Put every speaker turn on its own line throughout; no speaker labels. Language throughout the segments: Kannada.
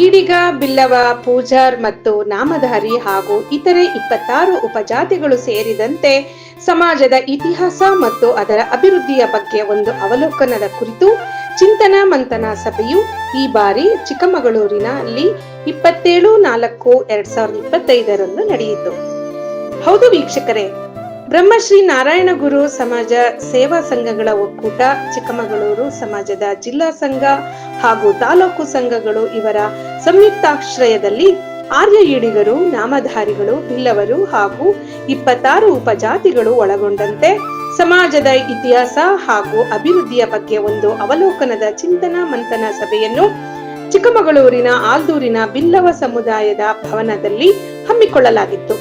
ಈಡಿಗ, ಬಿಲ್ಲವ, ಪೂಜಾರ್ ಮತ್ತು ನಾಮಧಾರಿ ಹಾಗೂ ಇತರೆ ಇಪ್ಪತ್ತಾರು ಉಪಜಾತಿಗಳು ಸೇರಿದಂತೆ ಸಮಾಜದ ಇತಿಹಾಸ ಮತ್ತು ಅದರ ಅಭಿವೃದ್ಧಿಯ ಬಗ್ಗೆ ಒಂದು ಅವಲೋಕನದ ಕುರಿತು ಚಿಂತನ ಮಂಥನ ಸಭೆಯು ಈ ಬಾರಿ ಚಿಕ್ಕಮಗಳೂರಿನಲ್ಲಿ ಇಪ್ಪತ್ತೇಳು ನಾಲ್ಕು ಎರಡ್ ಸಾವಿರದ ಇಪ್ಪತ್ತೈದರಂದು ನಡೆಯಿತು. ಹೌದು ವೀಕ್ಷಕರೇ ಬ್ರಹ್ಮಶ್ರೀ ನಾರಾಯಣ ಗುರು ಸಮಾಜ ಸೇವಾ ಸಂಘಗಳ ಒಕ್ಕೂಟ, ಚಿಕ್ಕಮಗಳೂರು ಸಮಾಜದ ಜಿಲ್ಲಾ ಸಂಘ ಹಾಗೂ ತಾಲೂಕು ಸಂಘಗಳು ಇವರ ಸಂಯುಕ್ತಾಶ್ರಯದಲ್ಲಿ ಆರ್ಯ ಈಡಿಗರು, ನಾಮಧಾರಿಗಳು ಬಿಲ್ಲವರು ಹಾಗೂ ಇಪ್ಪತ್ತಾರು ಉಪಜಾತಿಗಳು ಒಳಗೊಂಡಂತೆ ಸಮಾಜದ ಇತಿಹಾಸ ಹಾಗೂ ಅಭಿವೃದ್ಧಿಯ ಬಗ್ಗೆ ಒಂದು ಅವಲೋಕನದ ಚಿಂತನ ಮಂಥನ ಸಭೆಯನ್ನು ಚಿಕ್ಕಮಗಳೂರಿನ ಆಲ್ದೂರಿನ ಬಿಲ್ಲವ ಸಮುದಾಯದ ಭವನದಲ್ಲಿ ಹಮ್ಮಿಕೊಳ್ಳಲಾಗಿತ್ತು.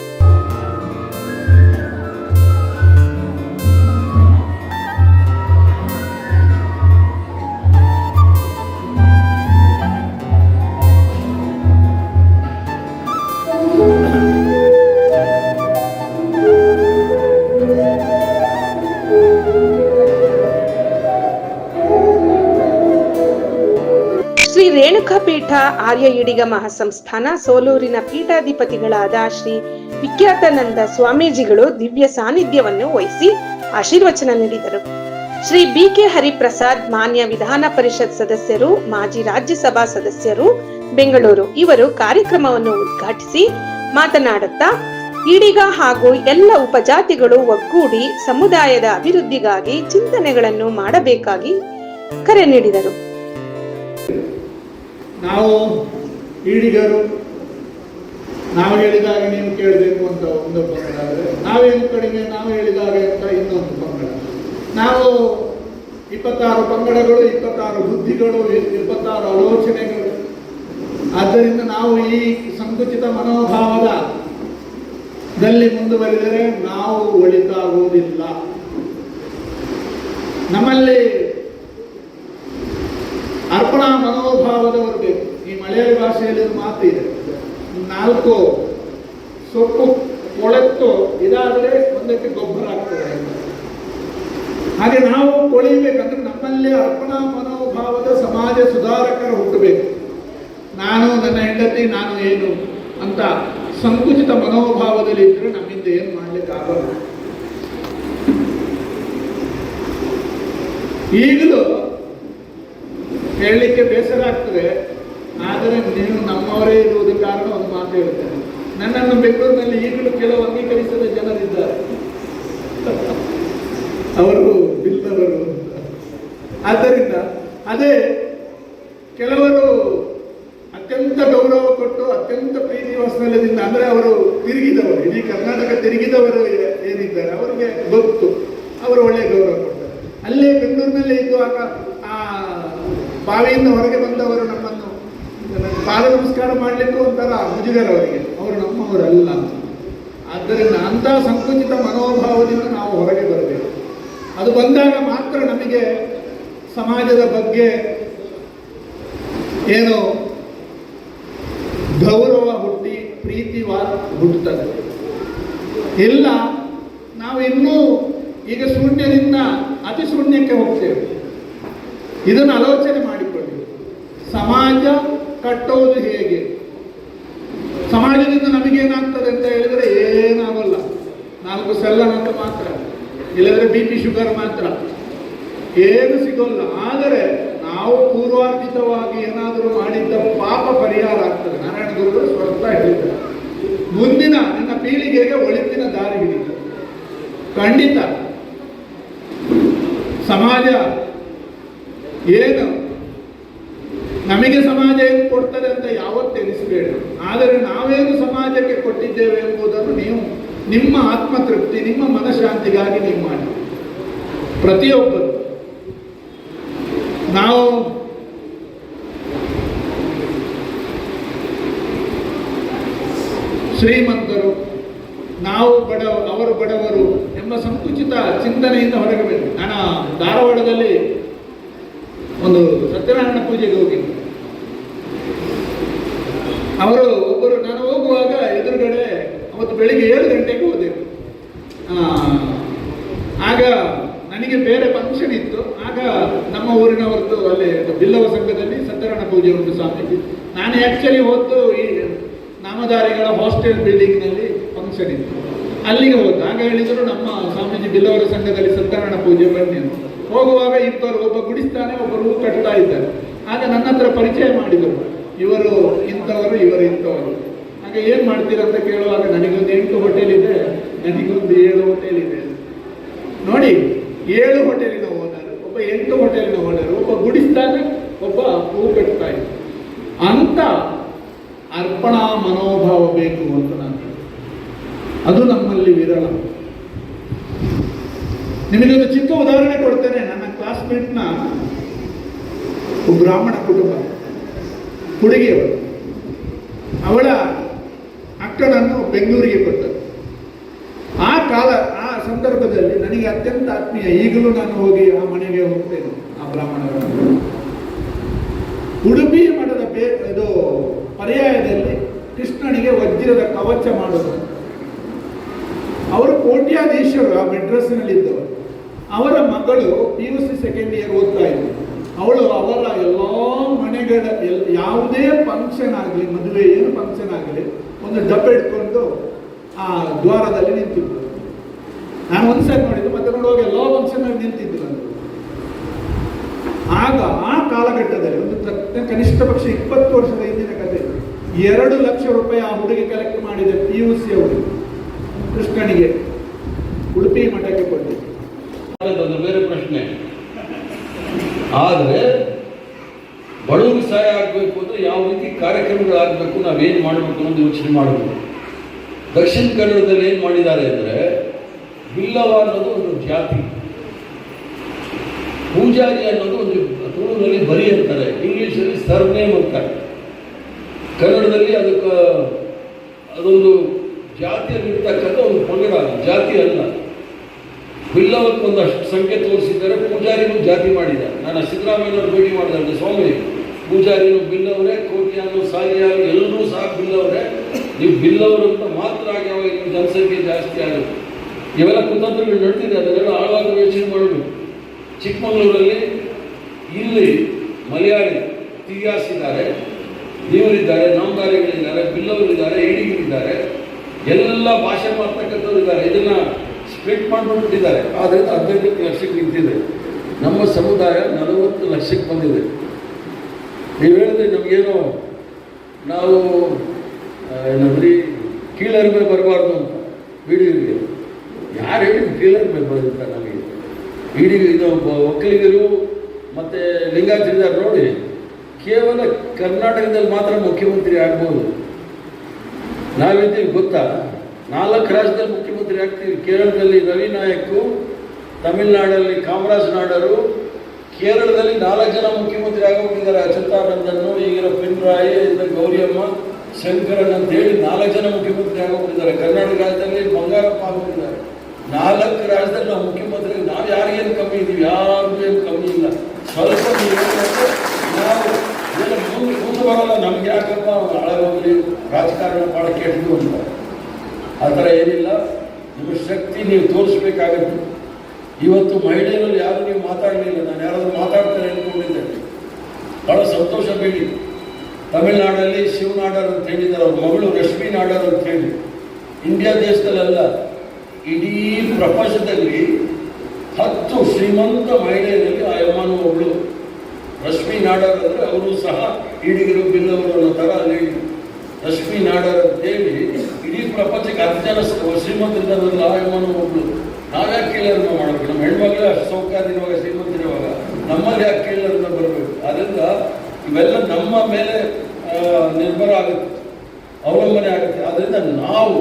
ಆರ್ಯ ಇಡಿಗ ಮಹಾಸಂಸ್ಥಾನ ಸೋಲೂರಿನ ಪೀಠಾಧಿಪತಿಗಳಾದ ಶ್ರೀ ವಿಖ್ಯಾತಾನಂದ ಸ್ವಾಮೀಜಿಗಳು ದಿವ್ಯ ಸಾನ್ನಿಧ್ಯವನ್ನು ವಹಿಸಿ ಆಶೀರ್ವಚನ ನೀಡಿದರು. ಶ್ರೀ ಬಿ ಕೆ ಹರಿಪ್ರಸಾದ್ ಮಾನ್ಯ ವಿಧಾನ ಪರಿಷತ್ ಸದಸ್ಯರು, ಮಾಜಿ ರಾಜ್ಯಸಭಾ ಸದಸ್ಯರು, ಬೆಂಗಳೂರು ಇವರು ಕಾರ್ಯಕ್ರಮವನ್ನು ಉದ್ಘಾಟಿಸಿ ಮಾತನಾಡುತ್ತಾ ಈಡಿಗ ಹಾಗೂ ಎಲ್ಲ ಉಪಜಾತಿಗಳು ಒಗ್ಗೂಡಿ ಸಮುದಾಯದ ಅಭಿವೃದ್ಧಿಗಾಗಿ ಚಿಂತನೆಗಳನ್ನು ಮಾಡಬೇಕಾಗಿ ಕರೆ ನೀಡಿದರು.
ನಾವು ಈಡಿಗರು, ನಾವು ಹೇಳಿದಾಗ ನೀವು ಕೇಳಬೇಕು ಅಂತ ಒಂದು ಪಂಗಡ ಆದರೆ ನಾವೇನು ಕಡಿಮೆ, ನಾವು ಹೇಳಿದಾಗ ಅಂತ ಇನ್ನೊಂದು ಪಂಗಡ. ನಾವು ಇಪ್ಪತ್ತಾರು ಪಂಗಡಗಳು, ಇಪ್ಪತ್ತಾರು ಬುದ್ಧಿಗಳು, ಇಪ್ಪತ್ತಾರು ಆಲೋಚನೆಗಳು. ಆದ್ದರಿಂದ ನಾವು ಈ ಸಂಕುಚಿತ ಮನೋಭಾವದ ದಲ್ಲಿ ಮುಂದುವರಿದರೆ ನಾವು ಒಳಿತಾಗುವುದಿಲ್ಲ. ನಮ್ಮಲ್ಲಿ ಅರ್ಪಣಾ ಮನೋಭಾವದವರು ಮಲಯಾಳಿ ಭಾಷೆಯಲ್ಲಿ ಇದೆ. ನಾಲ್ಕು ಸೊಪ್ಪು ಕೊಳೆತು ಇದಾದರೆ ಒಂದಕ್ಕೆ ಗೊಬ್ಬರ ಆಗ್ತದೆ ಹಾಗೆ ನಾವು ಕೊಳಿಬೇಕಂದ್ರೆ ನಮ್ಮಲ್ಲಿ ಅರ್ಪಣಾ ಮನೋಭಾವದ ಸಮಾಜ ಸುಧಾರಕರು ಹುಟ್ಟಬೇಕು. ನಾನು ನನ್ನ ಹೆಂಡತಿ, ನಾನು ಏನು ಅಂತ ಸಂಕುಚಿತ ಮನೋಭಾವದಲ್ಲಿ ಇದ್ರೆ ನಮ್ಮಿಂದ ಏನು ಮಾಡ್ಲಿಕ್ಕೆ ಆಗಲ್ಲ. ಈಗಲೂ ಹೇಳಲಿಕ್ಕೆ ಬೇಸರ ಆಗ್ತದೆ. ಆದರೆ ನೀನು ನಮ್ಮವರೇ ಇರುವುದಕ್ಕೆ ಕಾರಣ ಒಂದು ಮಾತು ಹೇಳ್ತೇನೆ ನನ್ನನ್ನು ಬೆಂಗಳೂರಿನಲ್ಲಿ ಈಗಲೂ ಕೆಲವು ಅಂಗೀಕರಿಸದ ಜನರಿದ್ದಾರೆ. ಅವರು ಬಿಲ್ಲವರು. ಆದ್ದರಿಂದ ಅದೇ ಕೆಲವರು ಅತ್ಯಂತ ಗೌರವ ಕೊಟ್ಟು ಅತ್ಯಂತ ಪ್ರೀತಿ ವಾತ್ಸಲ್ಯದಿಂದ ಅಂದರೆ ಅವರು ತಿರುಗಿದವರು. ಇಡೀ ಕರ್ನಾಟಕ ತಿರುಗಿದವರು ಏನಿದ್ದಾರೆ? ಅವರಿಗೆ ಗೊತ್ತು. ಅವರು ಒಳ್ಳೆಯ ಗೌರವ ಕೊಡ್ತಾರೆ. ಅಲ್ಲೇ ಬೆಂಗಳೂರಿನಲ್ಲಿ ಇದ್ದುವಾಗ ಆ ಬಾವಿಯಿಂದ ಹೊರಗೆ ಬಂದವರು ನಮ್ಮನ್ನು ಪಾದ ನಮಸ್ಕಾರ ಮಾಡಲಿಕ್ಕೂ ಒಂಥರ ಅವರಿಗೆ ಅವರು ನಮ್ಮವರಲ್ಲ ಆದ್ದರಿಂದ ಅಂಥ ಸಂಕುಚಿತ ಮನೋಭಾವದಿಂದ ನಾವು ಹೊರಗೆ ಬರಬೇಕು. ಅದು ಬಂದಾಗ ಮಾತ್ರ ನಮಗೆ ಸಮಾಜದ ಬಗ್ಗೆ ಏನು ಗೌರವ ಹುಟ್ಟಿ, ಪ್ರೀತಿ ವಾ ಹುಟ್ಟುತ್ತದೆ ಇಲ್ಲ, ನಾವು ಇನ್ನೂ ಈಗ ಶೂನ್ಯದಿಂದ ಅತಿ ಶೂನ್ಯಕ್ಕೆ ಹೋಗ್ತೇವೆ. ಇದನ್ನು ಆಲೋಚನೆ ಮಾಡಿಕೊಳ್ಳಿ. ಸಮಾಜ ಕಟ್ಟೋದು ಹೇಗೆ? ಸಮಾಜದಿಂದ ನಮಗೇನಾಗ್ತದೆ ಅಂತ ಹೇಳಿದ್ರೆ ಏನಾಗಲ್ಲ. ನಾಲ್ಕು ಸೆಲ್ಲನಂತ ಮಾತ್ರ. ಇಲ್ಲದ್ರೆ ಬಿ ಪಿ ಶುಗರ್ ಮಾತ್ರ. ಏನು ಸಿಗೋಲ್ಲ. ಆದರೆ ನಾವು ಪೂರ್ವಾರ್ಜಿತವಾಗಿ ಏನಾದರೂ ಮಾಡಿದ್ದ ಪಾಪ ಪರಿಹಾರ ಆಗ್ತದೆ. ನಾರಾಯಣ ಗುರುಗಳು ಸ್ವರ್ಥ ಹೇಳಿದ್ದಾರೆ. ಮುಂದಿನ ನನ್ನ ಪೀಳಿಗೆಗೆ ಒಳಿತಿನ ದಾರಿ ಹಿಡಿತದೆ. ಖಂಡಿತ. ಸಮಾಜ ಏನು ನಮಗೆ ಸಮಾಜ ಏನು ಕೊಡ್ತದೆ ಅಂತ ಯಾವತ್ತು ಎನಿಸಬೇಡ ಆದರೆ ನಾವೇನು ಸಮಾಜಕ್ಕೆ ಕೊಟ್ಟಿದ್ದೇವೆ ಎಂಬುದನ್ನು ನೀವು ನಿಮ್ಮ ಆತ್ಮತೃಪ್ತಿ, ನಿಮ್ಮ ಮನಃಶಾಂತಿಗಾಗಿ ನೀವು ಮಾಡಿ. ಪ್ರತಿಯೊಬ್ಬರು. ನಾವು ಶ್ರೀಮಂತರು, ನಾವು ಬಡ, ಅವರು ಬಡವರು ಎಂಬ ಸಂಕುಚಿತ ಚಿಂತನೆಯಿಂದ ಹೊರಗಬೇಕು. ನಾನು ಧಾರವಾಡದಲ್ಲಿ ಒಂದು ಸತ್ಯನಾರಾಯಣ ಪೂಜೆಗೆ ಹೋಗಿದ್ದೆ. ಅವರು ಒಬ್ಬರು ನಾನು ಹೋಗುವಾಗ ಎದುರುಗಡೆ ಅವತ್ತು ಬೆಳಿಗ್ಗೆ ಏಳು ಗಂಟೆಗೆ ಹೋದೆ ಆಗ ನನಗೆ ಬೇರೆ ಫಂಕ್ಷನ್ ಇತ್ತು. ಆಗ ನಮ್ಮ ಊರಿನವರದ್ದು ಅಲ್ಲಿ ಬಿಲ್ಲವ ಸಂಘದಲ್ಲಿ ಸತ್ಯನಾರಾಯಣ ಪೂಜೆ ಉಂಟು ಸ್ವಾಮೀಜಿ ನಾನು ಆ್ಯಕ್ಚುಲಿ ಹೋದ್ದು ಈ ನಾಮಧಾರಿಗಳ ಹಾಸ್ಟೆಲ್ ಬಿಲ್ಡಿಂಗ್ನಲ್ಲಿ ಫಂಕ್ಷನ್ ಇತ್ತು. ಅಲ್ಲಿಗೆ ಹೋದ್ದು. ಆಗ ಹೇಳಿದರು, ನಮ್ಮ ಸ್ವಾಮೀಜಿ ಬಿಲ್ಲವರ ಸಂಘದಲ್ಲಿ ಸತ್ಯನಾರಾಯಣ ಪೂಜೆ ಬನ್ನಿ ಅಂತ. ಹೋಗುವಾಗ ಇಬ್ಬರು ಒಬ್ಬ ಗುಡಿಸ್ತಾನೆ ಒಬ್ಬರು ಹೂ ಕಟ್ತಾ ಇದ್ದಾರೆ. ಆಗ ನನ್ನ ಹತ್ರ ಪರಿಚಯ ಮಾಡಿದರು. ಇವರು ಇಂಥವರು ಇವರು ಇಂಥವರು. ಆಗ ಏನು ಮಾಡ್ತೀರಾ ಅಂತ ಕೇಳುವಾಗ ನನಗೊಂದು ಎಂಟು ಹೋಟೆಲ್ ಇದೆ ನನಗೊಂದು ಏಳು ಹೋಟೆಲ್ ಇದೆ ನೋಡಿ, ಏಳು ಹೋಟೆಲಿನ ಓನರ್, ಒಬ್ಬ ಎಂಟು ಹೋಟೆಲಿನ ಓನರ್, ಒಬ್ಬ ಗುಡಿಸ್ತಾನೆ, ಒಬ್ಬ ಹೂ ಕಟ್ತಾ ಇದ್ದ. ಅಂತ ಅರ್ಪಣಾ ಮನೋಭಾವ ಬೇಕು ಅಂತ ನಾನು ಅದು ನಮ್ಮಲ್ಲಿ ವಿರಳ. ನಿಮಗೊಂದು ಚಿಕ್ಕ ಉದಾಹರಣೆ ಕೊಡ್ತೇನೆ. ನನ್ನ ಕ್ಲಾಸ್ಮೇಟ್ನ ಬ್ರಾಹ್ಮಣ ಕುಟುಂಬ. ಹುಡುಗಿಯವರು ಅವಳ ಅಕ್ಕನನ್ನು ಬೆಂಗಳೂರಿಗೆ ಕೊಟ್ಟರು. ಆ ಕಾಲ, ಆ ಸಂದರ್ಭದಲ್ಲಿ ನನಗೆ ಅತ್ಯಂತ ಆತ್ಮೀಯ, ಈಗಲೂ ನಾನು ಹೋಗಿ ಆ ಮನೆಗೆ ಹೋಗ್ತೇನೆ, ಆ ಬ್ರಾಹ್ಮಣರ. ಉಡುಪಿ ಮಠದ ಬೇ, ಇದು ಪರ್ಯಾಯದಲ್ಲಿ ಕೃಷ್ಣನಿಗೆ ವಜ್ರದ ಕವಚ ಮಾಡೋದು ಅವರು ಕೋಟ್ಯಾಧೀಶರು ಆ ಮೆಡ್ರಸ್ನಲ್ಲಿದ್ದವರು. ಅವರ ಮಗಳು P U C second year ಓದ್ತಾ ಇದ್ದರು. ಅವಳು ಅವರ ಎಲ್ಲ ಮನೆಗಳ ಎಲ್- ಯಾವುದೇ ಫಂಕ್ಷನ್ ಆಗಲಿ, ಮದುವೆ ಏನು ಫಂಕ್ಷನ್ ಆಗಲಿ, ಒಂದು ಡಬ್ಬ ಇಟ್ಕೊಂಡು ಆ ದ್ವಾರದಲ್ಲಿ ನಿಂತಿದ್ರು ನಾನು ಒಂದ್ಸರಿ ನೋಡಿದ್ದು ಮತ್ತೆ ನೋಡುವಾಗ ಎಲ್ಲ ಫಂಕ್ಷನ್ ನಿಂತಿದ್ರು ನಾನು. ಆಗ ಆ ಕಾಲಘಟ್ಟದಲ್ಲಿ ಒಂದು ಕನಿಷ್ಠ ಪಕ್ಷ ಇಪ್ಪತ್ತು ವರ್ಷದ ಹಿಂದಿನ ಕಥೆ ಎರಡು ಲಕ್ಷ ರೂಪಾಯಿ ಆ ಹುಡುಗಿ ಕಲೆಕ್ಟ್ ಮಾಡಿದೆ ಪಿ ಯು ಸಿ ಅವರು ಕೃಷ್ಣನಿಗೆ ಉಡುಪಿ ಮಠಕ್ಕೆ ಕೊಟ್ಟಿದ್ದೆ
ಬೇರೆ ಪ್ರಶ್ನೆ. ಆದರೆ ಬಡವರಿಗೆ ಸಹಾಯ ಆಗಬೇಕು ಅಂದರೆ ಯಾವ ರೀತಿ ಕಾರ್ಯಕ್ರಮಗಳಾಗಬೇಕು, ನಾವೇನು ಮಾಡಬೇಕು ಅನ್ನೋದು ಯೋಚನೆ ಮಾಡಬೇಕು. ದಕ್ಷಿಣ ಕನ್ನಡದಲ್ಲಿ ಏನು ಮಾಡಿದ್ದಾರೆ ಅಂದರೆ ಬಿಲ್ಲವ ಅನ್ನೋದು ಒಂದು ಜಾತಿ. ಪೂಜಾರಿ ಅನ್ನೋದು ಒಂದು ತುಳುನಲ್ಲಿ ಬರಿ ಅಂತಾರೆ. ಇಂಗ್ಲೀಷಲ್ಲಿ ಸರ್ನೇಮ್ ಅಂತಾರೆ. ಕನ್ನಡದಲ್ಲಿ ಅದಕ್ಕೆ ಅದೊಂದು ಜಾತಿಯಲ್ಲಿರ್ತಕ್ಕಂಥ ಒಂದು ಪಂಗಡ ಜಾತಿ ಅಲ್ಲ. ಬಿಲ್ಲವಕ್ಕೆ ಒಂದಷ್ಟು ಸಂಖ್ಯೆ ತೋರಿಸಿದ್ದಾರೆ ಪೂಜಾರಿನೂ ಜಾತಿ ಮಾಡಿದ ನಾನು ಸಿದ್ದರಾಮಯ್ಯನವ್ರು ಭೇಟಿ ಮಾಡಿದಂತೆ ಸ್ವಾಮಿ, ಪೂಜಾರಿನೂ ಬಿಲ್ಲವರೇ, ಕೋಟ್ಯಾನು ಸಾಲಿಯಾನು ಎಲ್ಲರೂ ಸಹ ಬಿಲ್ಲವರೇ. ನೀವು ಬಿಲ್ಲವರು ಅಂತ ಮಾತ್ರ ಆಗ್ಯಾವ, ಇನ್ನು ಜನಸಂಖ್ಯೆ ಜಾಸ್ತಿ ಆಗುತ್ತೆ. ಇವೆಲ್ಲ ಕುತಂತ್ರಗಳು ನಡೆದಿದೆ, ಅದನ್ನೆಲ್ಲ ಆಳವಾದ ಯೋಚನೆ ಮಾಡಬೇಕು ಚಿಕ್ಕಮಗಳೂರಲ್ಲಿ ಇಲ್ಲಿ ಮಲಯಾಳಿ ತಿಯಾಸಿದ್ದಾರೆ ದೇವರಿದ್ದಾರೆ ನಾಮಧಾರಿಗಳಿದ್ದಾರೆ, ಬಿಲ್ಲವರಿದ್ದಾರೆ, ಏಡಿಗರಿದ್ದಾರೆ. ಎಲ್ಲ ಭಾಷೆ ಮಾಡ್ತಕ್ಕಂಥವ್ರು ಇದ್ದಾರೆ ಇದನ್ನ ಸ್ಪ್ಲಿಟ್ ಮಾಡಿಬಿಟ್ಟಿದ್ದಾರೆ ಆದ್ದರಿಂದ ಹದಿನೈದು ಲಕ್ಷಕ್ಕೆ ನಿಂತಿದೆ. ನಮ್ಮ ಸಮುದಾಯ ನಲವತ್ತು ಲಕ್ಷಕ್ಕೆ ಬಂದಿದೆ. ನೀವು ಹೇಳಿದ್ರೆ ನಮಗೇನು ನಾವು ಏನಂದ್ರೆ ಕೀಳರಿಮೆ ಬರಬಾರ್ದು ಅಂತ ಬೀಡಿಗರಿಗೆ ಯಾರು ಹೇಳಿದ್ರು ಕೀಳರಿಮೆ ಬರುತ್ತೆ ನಮಗೆ. ಬೀಡಿಗ ಇದು ಒಕ್ಕಲಿಗರು ಮತ್ತು ಲಿಂಗಾಯತರಿದ್ದಾರೆ ನೋಡಿ. ಕೇವಲ ಕರ್ನಾಟಕದಲ್ಲಿ ಮಾತ್ರ ಮುಖ್ಯಮಂತ್ರಿ ಆಗ್ಬೋದು. ನಾವಿದ್ದೀವಿ ಗೊತ್ತಾ? ನಾಲ್ಕು ರಾಜ್ಯದಲ್ಲಿ ಮುಖ್ಯಮಂತ್ರಿ ಆಗ್ತೀವಿ. ಕೇರಳದಲ್ಲಿ ರವಿ ನಾಯಕು, ತಮಿಳುನಾಡಲ್ಲಿ ಕಾಮರಾಜ್ ನಾಡರು, ಕೇರಳದಲ್ಲಿ ನಾಲ್ಕು ಜನ ಮುಖ್ಯಮಂತ್ರಿ ಆಗೋಗಿದ್ದಾರೆ. ಅಚ್ಯುತಾನಂದನ್ನು, ಈಗಿರೋ ಪಿನ್ರಾಯಿ ಗೌರಿಯಮ್ಮ, ಶಂಕರನ್ ಅಂತ ಹೇಳಿ ನಾಲ್ಕು ಜನ ಮುಖ್ಯಮಂತ್ರಿ ಆಗೋಗಿದ್ದಾರೆ. ಕರ್ನಾಟಕ ರಾಜ್ಯದಲ್ಲಿ ಬಂಗಾರಪ್ಪ ಆಗೋಗಿದ್ದಾರೆ. ನಾಲ್ಕು ರಾಜ್ಯದಲ್ಲಿ ನಾವು ಮುಖ್ಯಮಂತ್ರಿ, ನಾವು ಯಾರಿಗೇನು ಕಮ್ಮಿ ಇದ್ದೀವಿ ಯಾರಿಗೂ ಏನು ಕಮ್ಮಿ ಇಲ್ಲ. ಸ್ವಲ್ಪ ನೀವು ಮುಂದೆ ಬರಲ್ಲ. ನಮ್ಗೆ ಯಾಕಪ್ಪ ಹಾಳಾಗೋಗ್ಲಿ? ರಾಜಕಾರಣ ಭಾಳ ಕೆಟ್ಟದು ಅಂತ. ಆ ಥರ ಏನಿಲ್ಲ. ನಿಮ್ಮ ಶಕ್ತಿ ನೀವು ತೋರಿಸ್ಬೇಕಾಗತ್ತೆ. ಇವತ್ತು ಮಹಿಳೆಯರಲ್ಲಿ ಯಾರು ನೀವು ಮಾತಾಡಲಿಲ್ಲ. ನಾನು ಯಾರಾದರೂ ಮಾತಾಡ್ತಾರೆ ಅಂದ್ಕೊಂಡಿದ್ದೆ. ಭಾಳ ಸಂತೋಷ ಬೇಡಿ ತಮಿಳುನಾಡಲ್ಲಿ ಶಿವನಾಡರ್ ಅಂತ ಹೇಳಿದ್ದಾರೆ. ಅವ್ರ ಮಗಳು ರಶ್ಮಿ ನಾಡರ್ ಅಂತ ಹೇಳಿ. ಇಂಡಿಯಾ ದೇಶದಲ್ಲೆಲ್ಲ ಇಡೀ ಪ್ರಪಂಚದಲ್ಲಿ ಹತ್ತು ಶ್ರೀಮಂತ ಮಹಿಳೆಯರಲ್ಲಿ ಆ ಯಮ್ಮನು ಒಬ್ಳು ರಶ್ಮಿ ನಾಡರ್ ಅಂದರೆ ಅವರು ಸಹ ಈಡಿಗರು ಬಿಲ್ಲವರು ಅನ್ನೋ ಥರ ಅಲ್ಲಿ. ರಶ್ಮಿ ನಾಡರ್ ಅಂತ ಹೇಳಿ ಇಡೀ ಪ್ರಪಂಚಕ್ಕೆ ಹತ್ತು ಸ- ಶ್ರೀಮಂತರಿದ್ದಾರಲ್ಲ ಆ ಒಬ್ಳು. ನಾವ್ಯಾಕೆ ಕೀಳರ್ನ ಮಾಡಬೇಕು ನಮ್ಮ ಹೆಣ್ಮಕ್ಳು ಅಷ್ಟು ಸೌಖ್ಯದಿರುವಾಗ ಶ್ರೀಮಂತರಿರುವಾಗ ನಮ್ಮಲ್ಲಿ ಯಾಕೆ ಕೀಳರ್ನ ಬರಬೇಕು. ಅದರಿಂದ ಇವೆಲ್ಲ ನಮ್ಮ ಮೇಲೆ ನಿರ್ಭರ ಆಗುತ್ತೆ. ಅವಲಂಬನೆ ಆಗುತ್ತೆ. ಆದ್ದರಿಂದ ನಾವು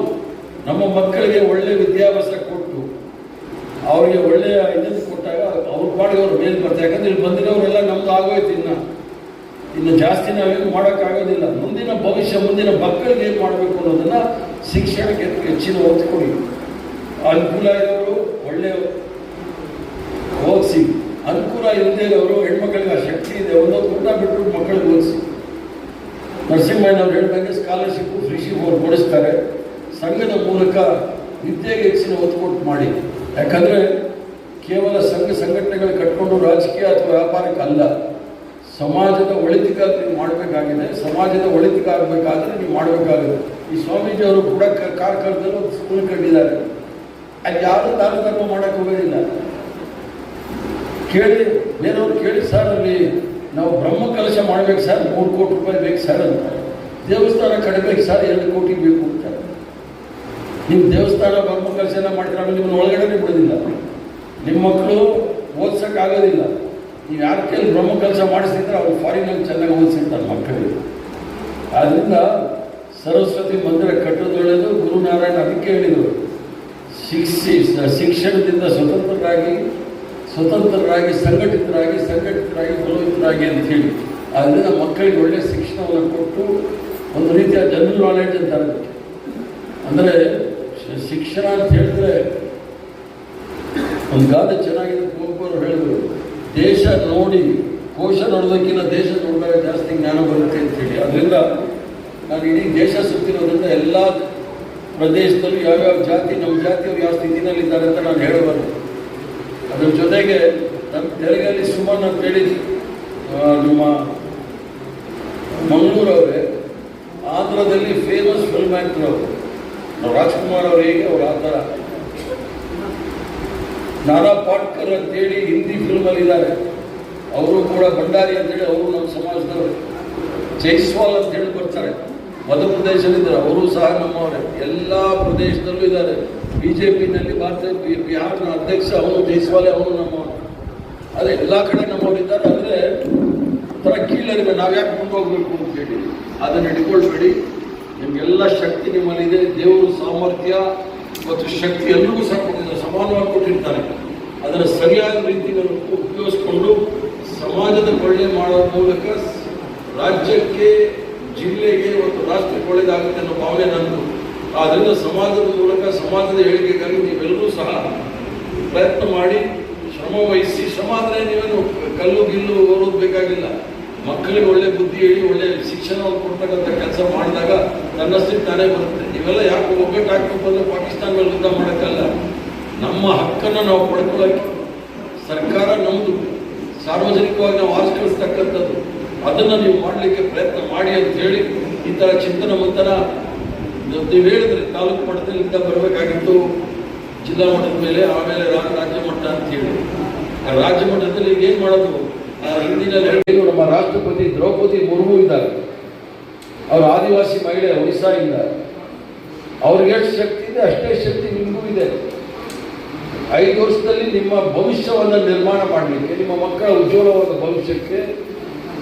ನಮ್ಮ ಮಕ್ಕಳಿಗೆ ಒಳ್ಳೆ ವಿದ್ಯಾಭ್ಯಾಸ ಕೊಟ್ಟು, ಅವರಿಗೆ ಒಳ್ಳೆಯ ಇದನ್ನು ಕೊಟ್ಟಾಗ ಅವ್ರ ಪಾಡಿಗೆ ಅವ್ರು ಮೇಲೆ ಬರ್ತಾರೆ. ಯಾಕಂದ್ರೆ ಇಲ್ಲಿ ಬಂದಿರೋರೆಲ್ಲ ನಮ್ದು ಆಗೋಯ್ತು ಇನ್ನ. ಇನ್ನು ಜಾಸ್ತಿ ನಾವೇನು ಮಾಡೋಕ್ಕಾಗೋದಿಲ್ಲ. ಮುಂದಿನ ಭವಿಷ್ಯ, ಮುಂದಿನ ಮಕ್ಕಳಿಗೆ ಏನು ಮಾಡಬೇಕು ಅನ್ನೋದನ್ನ ಶಿಕ್ಷಣಕ್ಕೆ ಹೆಚ್ಚಿನ ಒತ್ತು ಕೊಡಿ ಅನುಕೂಲ ಇರೋರು ಒಳ್ಳೆ ಓದಿಸಿ. ಅನುಕೂಲ ಇಲ್ಲದೆ ಇರೋರು ಹೆಣ್ಮಕ್ಳಿಗೆ ಆ ಶಕ್ತಿ ಇದೆ. ಒಂದೊಂದು ಊಟ ಬಿಟ್ಟು ಮಕ್ಕಳಿಗೆ ಓದಿಸಿ. ನರಸಿಂಹಯ್ಯನವ್ರು ಹೇಳಿದಂಗೆ ಸ್ಕಾಲರ್ಶಿಪ್ಪು ಫ್ರೀಶಿಪ್ ಅವ್ರು ಕೊಡಿಸ್ತಾರೆ. ಸಂಘದ ಮೂಲಕ ವಿದ್ಯೆಗೆ ಹೆಚ್ಚಿನ ಒತ್ತು ಕೊಟ್ಟು ಮಾಡಿ. ಯಾಕಂದರೆ ಕೇವಲ ಸಂಘ ಸಂಘಟನೆಗಳು ಕಟ್ಕೊಂಡು ರಾಜಕೀಯ ಅಥವಾ ವ್ಯಾಪಾರಕ್ಕೆ ಅಲ್ಲ. ಸಮಾಜದ ಒಳಿತಿಗಾಗಿ ನೀವು ಮಾಡಬೇಕಾಗಿದೆ. ಸಮಾಜದ ಒಳಿತಿಗೆ ಆಗಬೇಕಾದ್ರೆ ನೀವು ಮಾಡಬೇಕಾಗುತ್ತೆ. ಈ ಸ್ವಾಮೀಜಿ ಅವರು ಕೂಡ ಕಾರ್ಕಳದಲ್ಲಿ ಒಂದು ಸ್ಕೂಲ್ ಕಂಡಿದ್ದಾರೆ ಅಲ್ಲಿ ಯಾರು ದಾನ ಧರ್ಮ ಮಾಡಕ್ಕೆ ಹೋಗೋದಿಲ್ಲ. ಕೇಳಿ, ಬೇರೆಯವ್ರು ಕೇಳಿ, ಸರ್ ಅಲ್ಲಿ ನಾವು ಬ್ರಹ್ಮ ಕಲಶ ಮಾಡ್ಬೇಕು, ಸರ್, ಮೂರು ಕೋಟಿ ರೂಪಾಯಿ ಬೇಕು, ಸರ್, ಅಂತ. ದೇವಸ್ಥಾನ ಕಟ್ಟಬೇಕು ಸರ್, ಎರಡು ಕೋಟಿ ಬೇಕು ಅಂತ. ನಿಮ್ಮ ದೇವಸ್ಥಾನ ಬ್ರಹ್ಮ ಕಲಶನ ಆಮೇಲೆ ನಿಮ್ಮನ್ನ ಒಳಗಡೆ ಬಿಡೋದಿಲ್ಲ. ನಿಮ್ಮ ಮಕ್ಕಳು ಓದ್ಸೋಕ್ಕಾಗೋದಿಲ್ಲ. ನೀವು ಯಾರ ಕೇಳಿ ಬ್ರಹ್ಮ ಕಲಶ ಮಾಡಿಸಿದ್ರೆ ಅವ್ರು ಫಾರಿನಲ್ಲಿ ಚೆನ್ನಾಗಿ ಓದಿಸಿರ್ತಾರೆ ಮಕ್ಕಳಿಗೆ. ಆದ್ದರಿಂದ ಸರಸ್ವತಿ ಮಂದಿರ ಕಟ್ಟೋದೊಳ್ಳೆದು ಗುರುನಾರಾಯಣ ಅದಕ್ಕೆ ಹೇಳಿದರು. ಶಿಕ್ಷಿ, ಶಿಕ್ಷಣದಿಂದ ಸ್ವತಂತ್ರರಾಗಿ ಸ್ವತಂತ್ರರಾಗಿ, ಸಂಘಟಿತರಾಗಿ ಸಂಘಟಿತರಾಗಿ ಬಲವಂತರಾಗಿ ಅಂತ ಹೇಳಿ. ಅದರಿಂದ ಮಕ್ಕಳಿಗೆ ಒಳ್ಳೆಯ ಶಿಕ್ಷಣವನ್ನು ಕೊಟ್ಟು ಒಂದು ರೀತಿಯ ಜನರಲ್ ನಾಲೆಡ್ಜ್ ಅಂತ. ಅಂದರೆ ಶಿಕ್ಷಣ ಅಂತ ಹೇಳಿದ್ರೆ ಒಂದು ಗಾದೆ ಚೆನ್ನಾಗಿದೆ ಒಬ್ಬರು ಹೇಳಿದ್ರು. ದೇಶ ನೋಡಿ, ಕೋಶ ನೋಡೋದಕ್ಕಿಂತ ದೇಶ ನೋಡಿದಾಗ ಜಾಸ್ತಿ ಜ್ಞಾನ ಬರುತ್ತೆ ಅಂತ ಹೇಳಿ. ಅದರಿಂದ ನಾನು ಇಡೀ ದೇಶ ಸುತ್ತಿರೋದ್ರಿಂದ ಎಲ್ಲ ಪ್ರದೇಶದಲ್ಲೂ ಯಾವ್ಯಾವ ಜಾತಿ ನಮ್ಮ ಜಾತಿಯವರು ಯಾವ ಸ್ಥಿತಿನಲ್ಲಿದ್ದಾರೆ ಅಂತ ನಾನು ಹೇಳಬಾರ್ದು ಅದ್ರ ಜೊತೆಗೆ ನಮ್ಮ ತೆಲುಗಲ್ಲಿ ಸುಮನ್ ಅಂತ ಹೇಳಿ ಆ, ನಮ್ಮ ಮಂಗಳೂರವರೇ ಆಂಧ್ರದಲ್ಲಿ ಫೇಮಸ್ ಫಿಲ್ಮ್ ಆ್ಯಕ್ಟರ್ ಅವರು. ನಾವು ರಾಜ್ಕುಮಾರ್ ಅವರು ಹೇಗೆ ಅವ್ರು ಆ ಥರ. ನಾನಾ ಪಾಟ್ಕರ್ ಅಂತೇಳಿ ಹಿಂದಿ ಫಿಲ್ಮಲ್ಲಿ ಇದ್ದಾರೆ ಅವರು ಕೂಡ ಭಂಡಾರಿ ಅಂತೇಳಿ ಅವರು ನಮ್ಮ ಸಮಾಜದವರು. ಜೈಸ್ವಾಲ್ ಅಂತ ಹೇಳಿ ಬರ್ತಾರೆ. ಮಧ್ಯಪ್ರದೇಶದಲ್ಲಿದ್ದಾರೆ. ಅವರು ಸಹ ನಮ್ಮವರೇ. ಎಲ್ಲ ಪ್ರದೇಶದಲ್ಲೂ ಇದ್ದಾರೆ. ಬಿ ಜೆ ಪಿನಲ್ಲಿ ಭಾರತ ಬಿಹಾರ್ನ ಅಧ್ಯಕ್ಷ ಅವನು ದೇಶವಾಲೆ ಅವನು ನಮ್ಮವರು ಅದೇ ಎಲ್ಲ ಕಡೆ ನಮ್ಮವರಿದ್ದಾರೆ ಅಂದರೆ ಥರ ಕೀಳರಿಮೆ. ನಾವು ಯಾಕೆ ಮುಂದೋಗ್ಬೇಕು ಅಂತ ಹೇಳಿ ಅದನ್ನು ಹಿಡ್ಕೊಳ್ಬೇಡಿ. ನಿಮಗೆಲ್ಲ ಶಕ್ತಿ ನಿಮ್ಮಲ್ಲಿದೆ ದೇವರು ಸಾಮರ್ಥ್ಯ ಮತ್ತು ಶಕ್ತಿ ಎಲ್ರಿಗೂ ಸಹ ಕೊಟ್ಟಿದ್ದಾರೆ. ಸಮಾನವಾಗಿ ಕೊಟ್ಟಿರ್ತಾರೆ. ಅದನ್ನು ಸರಿಯಾದ ರೀತಿಯನ್ನು ಉಪಯೋಗಿಸ್ಕೊಂಡು ಸಮಾಜದ ಕೊಳ್ಳೆ ಮಾಡೋ ಮೂಲಕ ರಾಜ್ಯಕ್ಕೆ ಜಿಲ್ಲೆಗೆ ಒಂದು ರಾಷ್ಟ್ರಕ್ಕೆ ಒಳ್ಳೆಯದಾಗುತ್ತೆ ಅನ್ನೋ ಭಾವನೆ ನಂದು. ಆದ್ದರಿಂದ ಸಮಾಜದ ಮೂಲಕ ಸಮಾಜದ ಏಳಿಗೆಗಾಗಿ ನೀವೆಲ್ಲರೂ ಸಹ ಪ್ರಯತ್ನ ಮಾಡಿ, ಶ್ರಮ ವಹಿಸಿ, ಶ್ರಮ ಅಂದರೆ ನೀವೇನು ಕಲ್ಲು, ಗಿಲ್ಲು ಓದೋದು ಬೇಕಾಗಿಲ್ಲ. ಮಕ್ಕಳಿಗೆ ಒಳ್ಳೆ ಬುದ್ಧಿ ಹೇಳಿ, ಒಳ್ಳೆ ಶಿಕ್ಷಣವನ್ನು ಕೊಡ್ತಕ್ಕಂಥ ಕೆಲಸ ಮಾಡಿದಾಗ ತನ್ನಷ್ಟಕ್ಕೆ ತಾನೇ ಬರುತ್ತೆ. ನೀವೆಲ್ಲ ಯಾಕೆ ಒಗ್ಗಟ್ಟು ಹಾಕ್ಬೇಕು ಅಂದ್ರೆ ಪಾಕಿಸ್ತಾನ ಯುದ್ಧ ಮಾಡೋಕ್ಕಲ್ಲ. ನಮ್ಮ ಹಕ್ಕನ್ನು ನಾವು ಪಡ್ಕೊಳ್ಳೋಕ್ಕೆ ಸರ್ಕಾರ ನಮ್ಮದು ಸಾರ್ವಜನಿಕವಾಗಿ ನಾವು ಆರಿಸ್ಕೊಳ್ತಕ್ಕಂಥದ್ದು. ಅದನ್ನು ನೀವು ಮಾಡಲಿಕ್ಕೆ ಪ್ರಯತ್ನ ಮಾಡಿ ಅಂತ ಹೇಳಿ ಈ ಚಿಂತನ ನೀವು ಹೇಳಿದ್ರೆ ತಾಲೂಕು ಮಟ್ಟದಲ್ಲಿಂದ ಬರಬೇಕಾಗಿತ್ತು ಜಿಲ್ಲಾ ಮಟ್ಟದ ಮೇಲೆ, ಆಮೇಲೆ ರಾಜ್ಯ ಮಟ್ಟ ಅಂತ ಹೇಳಿ. ರಾಜ್ಯ ಮಟ್ಟದಲ್ಲಿ ಏನು ಮಾಡೋದು? ಆ ಹಿಂದಿನ ನಮ್ಮ ರಾಷ್ಟ್ರಪತಿ ದ್ರೌಪದಿ ಮುರ್ಮು ಇದ್ದಾರೆ. ಅವರು ಆದಿವಾಸಿ ಮಹಿಳೆ ಒಡಿಸ್ಸಾಯಿಂದ ಅವ್ರಿಗೆ ಎಷ್ಟು ಶಕ್ತಿ ಇದೆ, ಅಷ್ಟೇ ಶಕ್ತಿ ನಿಮಗೂ ಇದೆ. ಐದು ವರ್ಷದಲ್ಲಿ ನಿಮ್ಮ ಭವಿಷ್ಯವನ್ನು ನಿರ್ಮಾಣ ಮಾಡಲಿಕ್ಕೆ, ನಿಮ್ಮ ಮಕ್ಕಳ ಉಜ್ವಲವಾದ ಭವಿಷ್ಯಕ್ಕೆ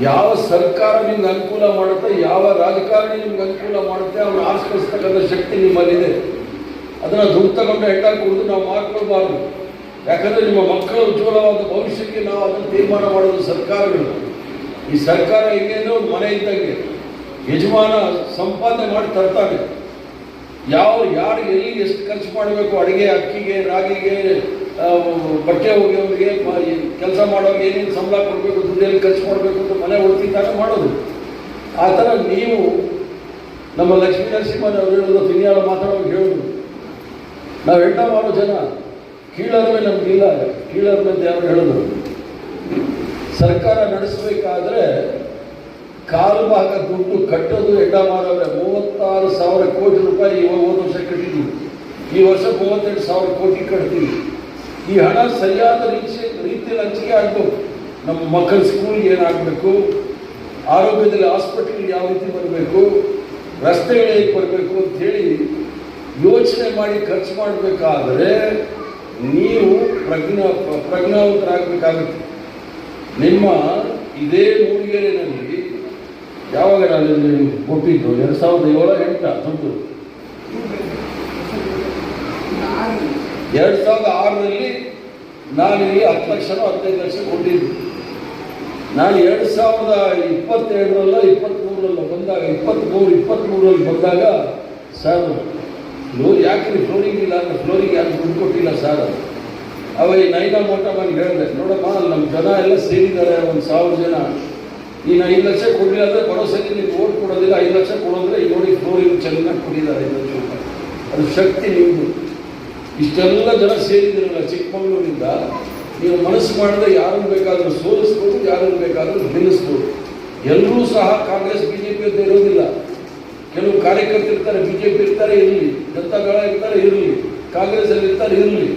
ಯಾವ ಸರ್ಕಾರ ನಿಮ್ಗೆ ಅನುಕೂಲ ಮಾಡುತ್ತೆ, ಯಾವ ರಾಜಕಾರಣಿ ನಿಮ್ಗೆ ಅನುಕೂಲ ಮಾಡುತ್ತೆ ಅವನು ಆಸ್ಕರಿಸ್ತಕ್ಕಂಥ ಶಕ್ತಿ ನಿಮ್ಮಲ್ಲಿದೆ. ಅದನ್ನು ದುಡ್ಡು ತಗೊಂಡು ಕುಡಿದು ನಾವು ಮಾಡ್ಕೊಳ್ಬಾರ್ದು. ಯಾಕಂದರೆ ನಿಮ್ಮ ಮಕ್ಕಳ ಉಜ್ವಲವಾದ ಭವಿಷ್ಯಕ್ಕೆ ನಾವು ಅದನ್ನು ತೀರ್ಮಾನ ಮಾಡೋದು ಸರ್ಕಾರಗಳು. ಈ ಸರ್ಕಾರ ಹಿಂಗೇನೋ ಒಂದು ಮನೆ ಇದ್ದಂಗೆ ಯಜಮಾನ ಸಂಪಾದನೆ ಮಾಡಿ ತರ್ತಾನೆ. ಯಾವ, ಯಾರು ಎಲ್ಲಿ ಎಷ್ಟು ಖರ್ಚು ಮಾಡಬೇಕು, ಅಡುಗೆ, ಅಕ್ಕಿಗೆ, ರಾಗಿಗೆ ಬಟ್ಟೆ ಒಗೆಯೋರಿಗೆ ಕೆಲಸ ಮಾಡೋರಿಗೆ ಏನೇನು ಸಂಬಳ ಕೊಡಬೇಕು ದುಡ್ಡು ಎಲ್ಲಿ ಖರ್ಚು ಮಾಡಬೇಕು ಅಂತ ಮನೆ ಉಳಿತಿದ್ದಾಗ ಮಾಡೋದು. ಆ ಥರ ನೀವು ನಮ್ಮ ಲಕ್ಷ್ಮೀ ನರಸಿಂಹನವ್ರು ಹೇಳೋದು ತಿನ್ಯಾಳ ಮಾತಾಡೋದು ಹೇಳೋದು ನಾವು ಎಂಟ ಮಾಡೋ ಜನ ಕೀಳರ್ಮೆ ನಮಗಿಲ್ಲ ಕೀಳರ್ಮೆ ಅಂತ ಯಾರು ಹೇಳೋದು ಸರ್ಕಾರ ನಡೆಸಬೇಕಾದ್ರೆ ಕಾಲು ಭಾಗ ದುಡ್ಡು ಕಟ್ಟೋದು ಎಡ್ಡ ಮಾಡೋದ್ರೆ ಮೂವತ್ತಾರು ಸಾವಿರ ಕೋಟಿ ರೂಪಾಯಿ ಇವಾಗ ಹೋದ ವರ್ಷ ಕಟ್ಟಿದ್ದೀವಿ. ಈ ವರ್ಷ ಮೂವತ್ತೆಂಟು ಸಾವಿರ ಕೋಟಿ ಕಟ್ತೀವಿ. ಈ ಹಣ ಸರಿಯಾದ ರೀತಿ ರೀತಿಯಲ್ಲಿ ಹಂಚಿಕೆ ಆಗಬೇಕು. ನಮ್ಮ ಮಕ್ಕಳ ಸ್ಕೂಲ್ಗೆ ಏನಾಗಬೇಕು? ಆರೋಗ್ಯದಲ್ಲಿ ಹಾಸ್ಪಿಟಲ್ಗೆ ಯಾವ ರೀತಿ ಬರಬೇಕು? ರಸ್ತೆಗಳು ಹೇಗೆ ಬರಬೇಕು ಅಂಥೇಳಿ ಯೋಚನೆ ಮಾಡಿ ಖರ್ಚು ಮಾಡಬೇಕಾದ್ರೆ ನೀವು ಪ್ರಜ್ಞಾ ಪ್ರಜ್ಞಾವಂತರಾಗಬೇಕಾಗುತ್ತೆ. ನಿಮ್ಮ ಇದೇ ಮೂಡಿಗೆರೆಯಲ್ಲಿ ಯಾವಾಗ ನಾನು ಕೊಟ್ಟಿದ್ದು ಎರಡು ಸಾವಿರದ ಏಳು ಎಂಟ ದುಡ್ಡು ಎರಡು ಸಾವಿರದ ಆರರಲ್ಲಿ ನಾನು ಇಲ್ಲಿ ಹತ್ತು ಲಕ್ಷನೋ ಹದಿನೈದು ಲಕ್ಷ ಕೊಟ್ಟಿದ್ದೆ. ನಾನು ಎರಡು ಸಾವಿರದ ಇಪ್ಪತ್ತೆರಡರಲ್ಲ ಇಪ್ಪತ್ತ್ಮೂರರಲ್ಲ ಬಂದಾಗ ಇಪ್ಪತ್ತ್ಮೂರು ಇಪ್ಪತ್ತ್ಮೂರಲ್ಲಿ ಬಂದಾಗ ಸರ್ ಫ್ಲೋರ್ ಯಾಕೆ ಫ್ಲೋರಿಂಗ್ ಇಲ್ಲ ಅಂದ್ರೆ ಫ್ಲೋರಿಂಗ್ ಯಾರು ದುಡ್ಡು ಕೊಟ್ಟಿಲ್ಲ ಸರ್ ಅವ ಈ ನೈನಾ ಬಂದು ಹೇಳಿದೆ ನೋಡಮ್ಮ ಅಲ್ಲಿ ನಮ್ಮ ಜನ ಎಲ್ಲ ಸೇರಿದ್ದಾರೆ, ಒಂದು ಸಾವಿರ ಜನ. ನೀನು ಐದು ಲಕ್ಷ ಕೊಡಲಿಲ್ಲ ಅಂದರೆ ಬರೋ ಸರಿ ನೀವು ಓಟ್ ಕೊಡೋದಿಲ್ಲ, ಐದು ಲಕ್ಷ ಕೊಡೋದ್ರೆ ನೋಡಿ ಫ್ಲೋರಿಂಗ್ ಚೆನ್ನಾಗಿ ಕೊಟ್ಟಿದ್ದಾರೆ, ಐದು ಲಕ್ಷ ಅದು ಶಕ್ತಿ ನಿಮ್ಮದು ಇಷ್ಟೆಲ್ಲ ಜನ ಸೇರಿದ್ರಲ್ಲ ಚಿಕ್ಕಮಗಳೂರಿಂದ, ನೀವು ಮನಸ್ಸು ಮಾಡಿದ್ರೆ ಯಾರನ್ನು ಬೇಕಾದರೂ ಸೋಲಿಸ್ಬೋದು, ಯಾರನ್ನು ಬೇಕಾದರೂ ಗೆಲ್ಲಿಸ್ಬೋದು ಎಲ್ಲರೂ ಸಹ ಕಾಂಗ್ರೆಸ್ ಬಿ ಜೆ ಪಿ ಅಂತ ಇರೋದಿಲ್ಲ. ಕೆಲವು ಕಾರ್ಯಕರ್ತರು ಇರ್ತಾರೆ ಪಿ ಇರ್ತಾರೆ, ಇರಲಿ. ಜನತಾದಳ ಇರ್ತಾರೆ, ಇರಲಿ. ಕಾಂಗ್ರೆಸ್ ಅಲ್ಲಿ ಇರ್ತಾರೆ, ಇರಲಿ.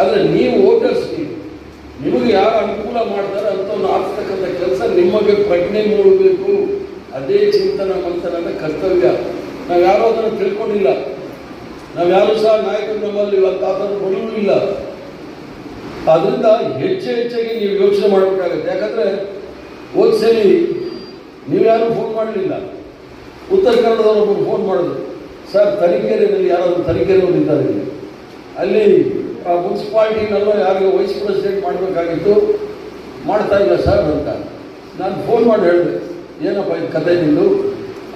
ಆದರೆ ನೀವು ವೋಟರ್ಸ್ ನಿಮಗೆ ಯಾರು ಅನುಕೂಲ ಮಾಡ್ತಾರೆ ಒಂದು ಆಗ್ತಕ್ಕಂಥ ಕೆಲಸ ನಿಮಗೆ ಪ್ರಜ್ಞೆ ಮೂಡಬೇಕು. ಅದೇ ಚಿಂತನ ಮಂಥನದ ಕರ್ತವ್ಯ. ನಾವು ಯಾರೋ ಅದನ್ನು ತಿಳ್ಕೊಂಡಿಲ್ಲ. ನಾವು ಯಾರು ಸಹ ನಾಯಕರು ನಮ್ಮಲ್ಲಿ ಇವತ್ತು ಆ ಇಲ್ಲ ಅದರಿಂದ ಹೆಚ್ಚು ಹೆಚ್ಚಾಗಿ ನೀವು ಯೋಚನೆ ಮಾಡಬೇಕಾಗುತ್ತೆ. ಯಾಕಂದರೆ ನೀವು ಯಾರು ಫೋನ್ ಮಾಡಲಿಲ್ಲ. ಉತ್ತರ ಕನ್ನಡದವರೊಬ್ಬರು ಫೋನ್ ಮಾಡಿದ್ರು. ಸರ್, ತರೀಕೆರೆಯಲ್ಲಿ ಯಾರಾದರೂ ತರೀಕೆರೆ ಇದ್ದಾರೆ. ಅಲ್ಲಿ ಆ ಮುನ್ಸಿಪಾಲ್ಟಿನಲ್ಲೋ ಯಾರಿಗೂ ವೈಸ್ ಪ್ರೆಸಿಡೆಂಟ್ ಮಾಡಬೇಕಾಗಿತ್ತು. ಮಾಡ್ತಾ ಇಲ್ಲ ಸರ್ ಅಂತ. ನಾನು ಫೋನ್ ಮಾಡಿ ಹೇಳಿದೆ. ಏನಪ್ಪ ಇದು ಕತೆ ನಿಂದು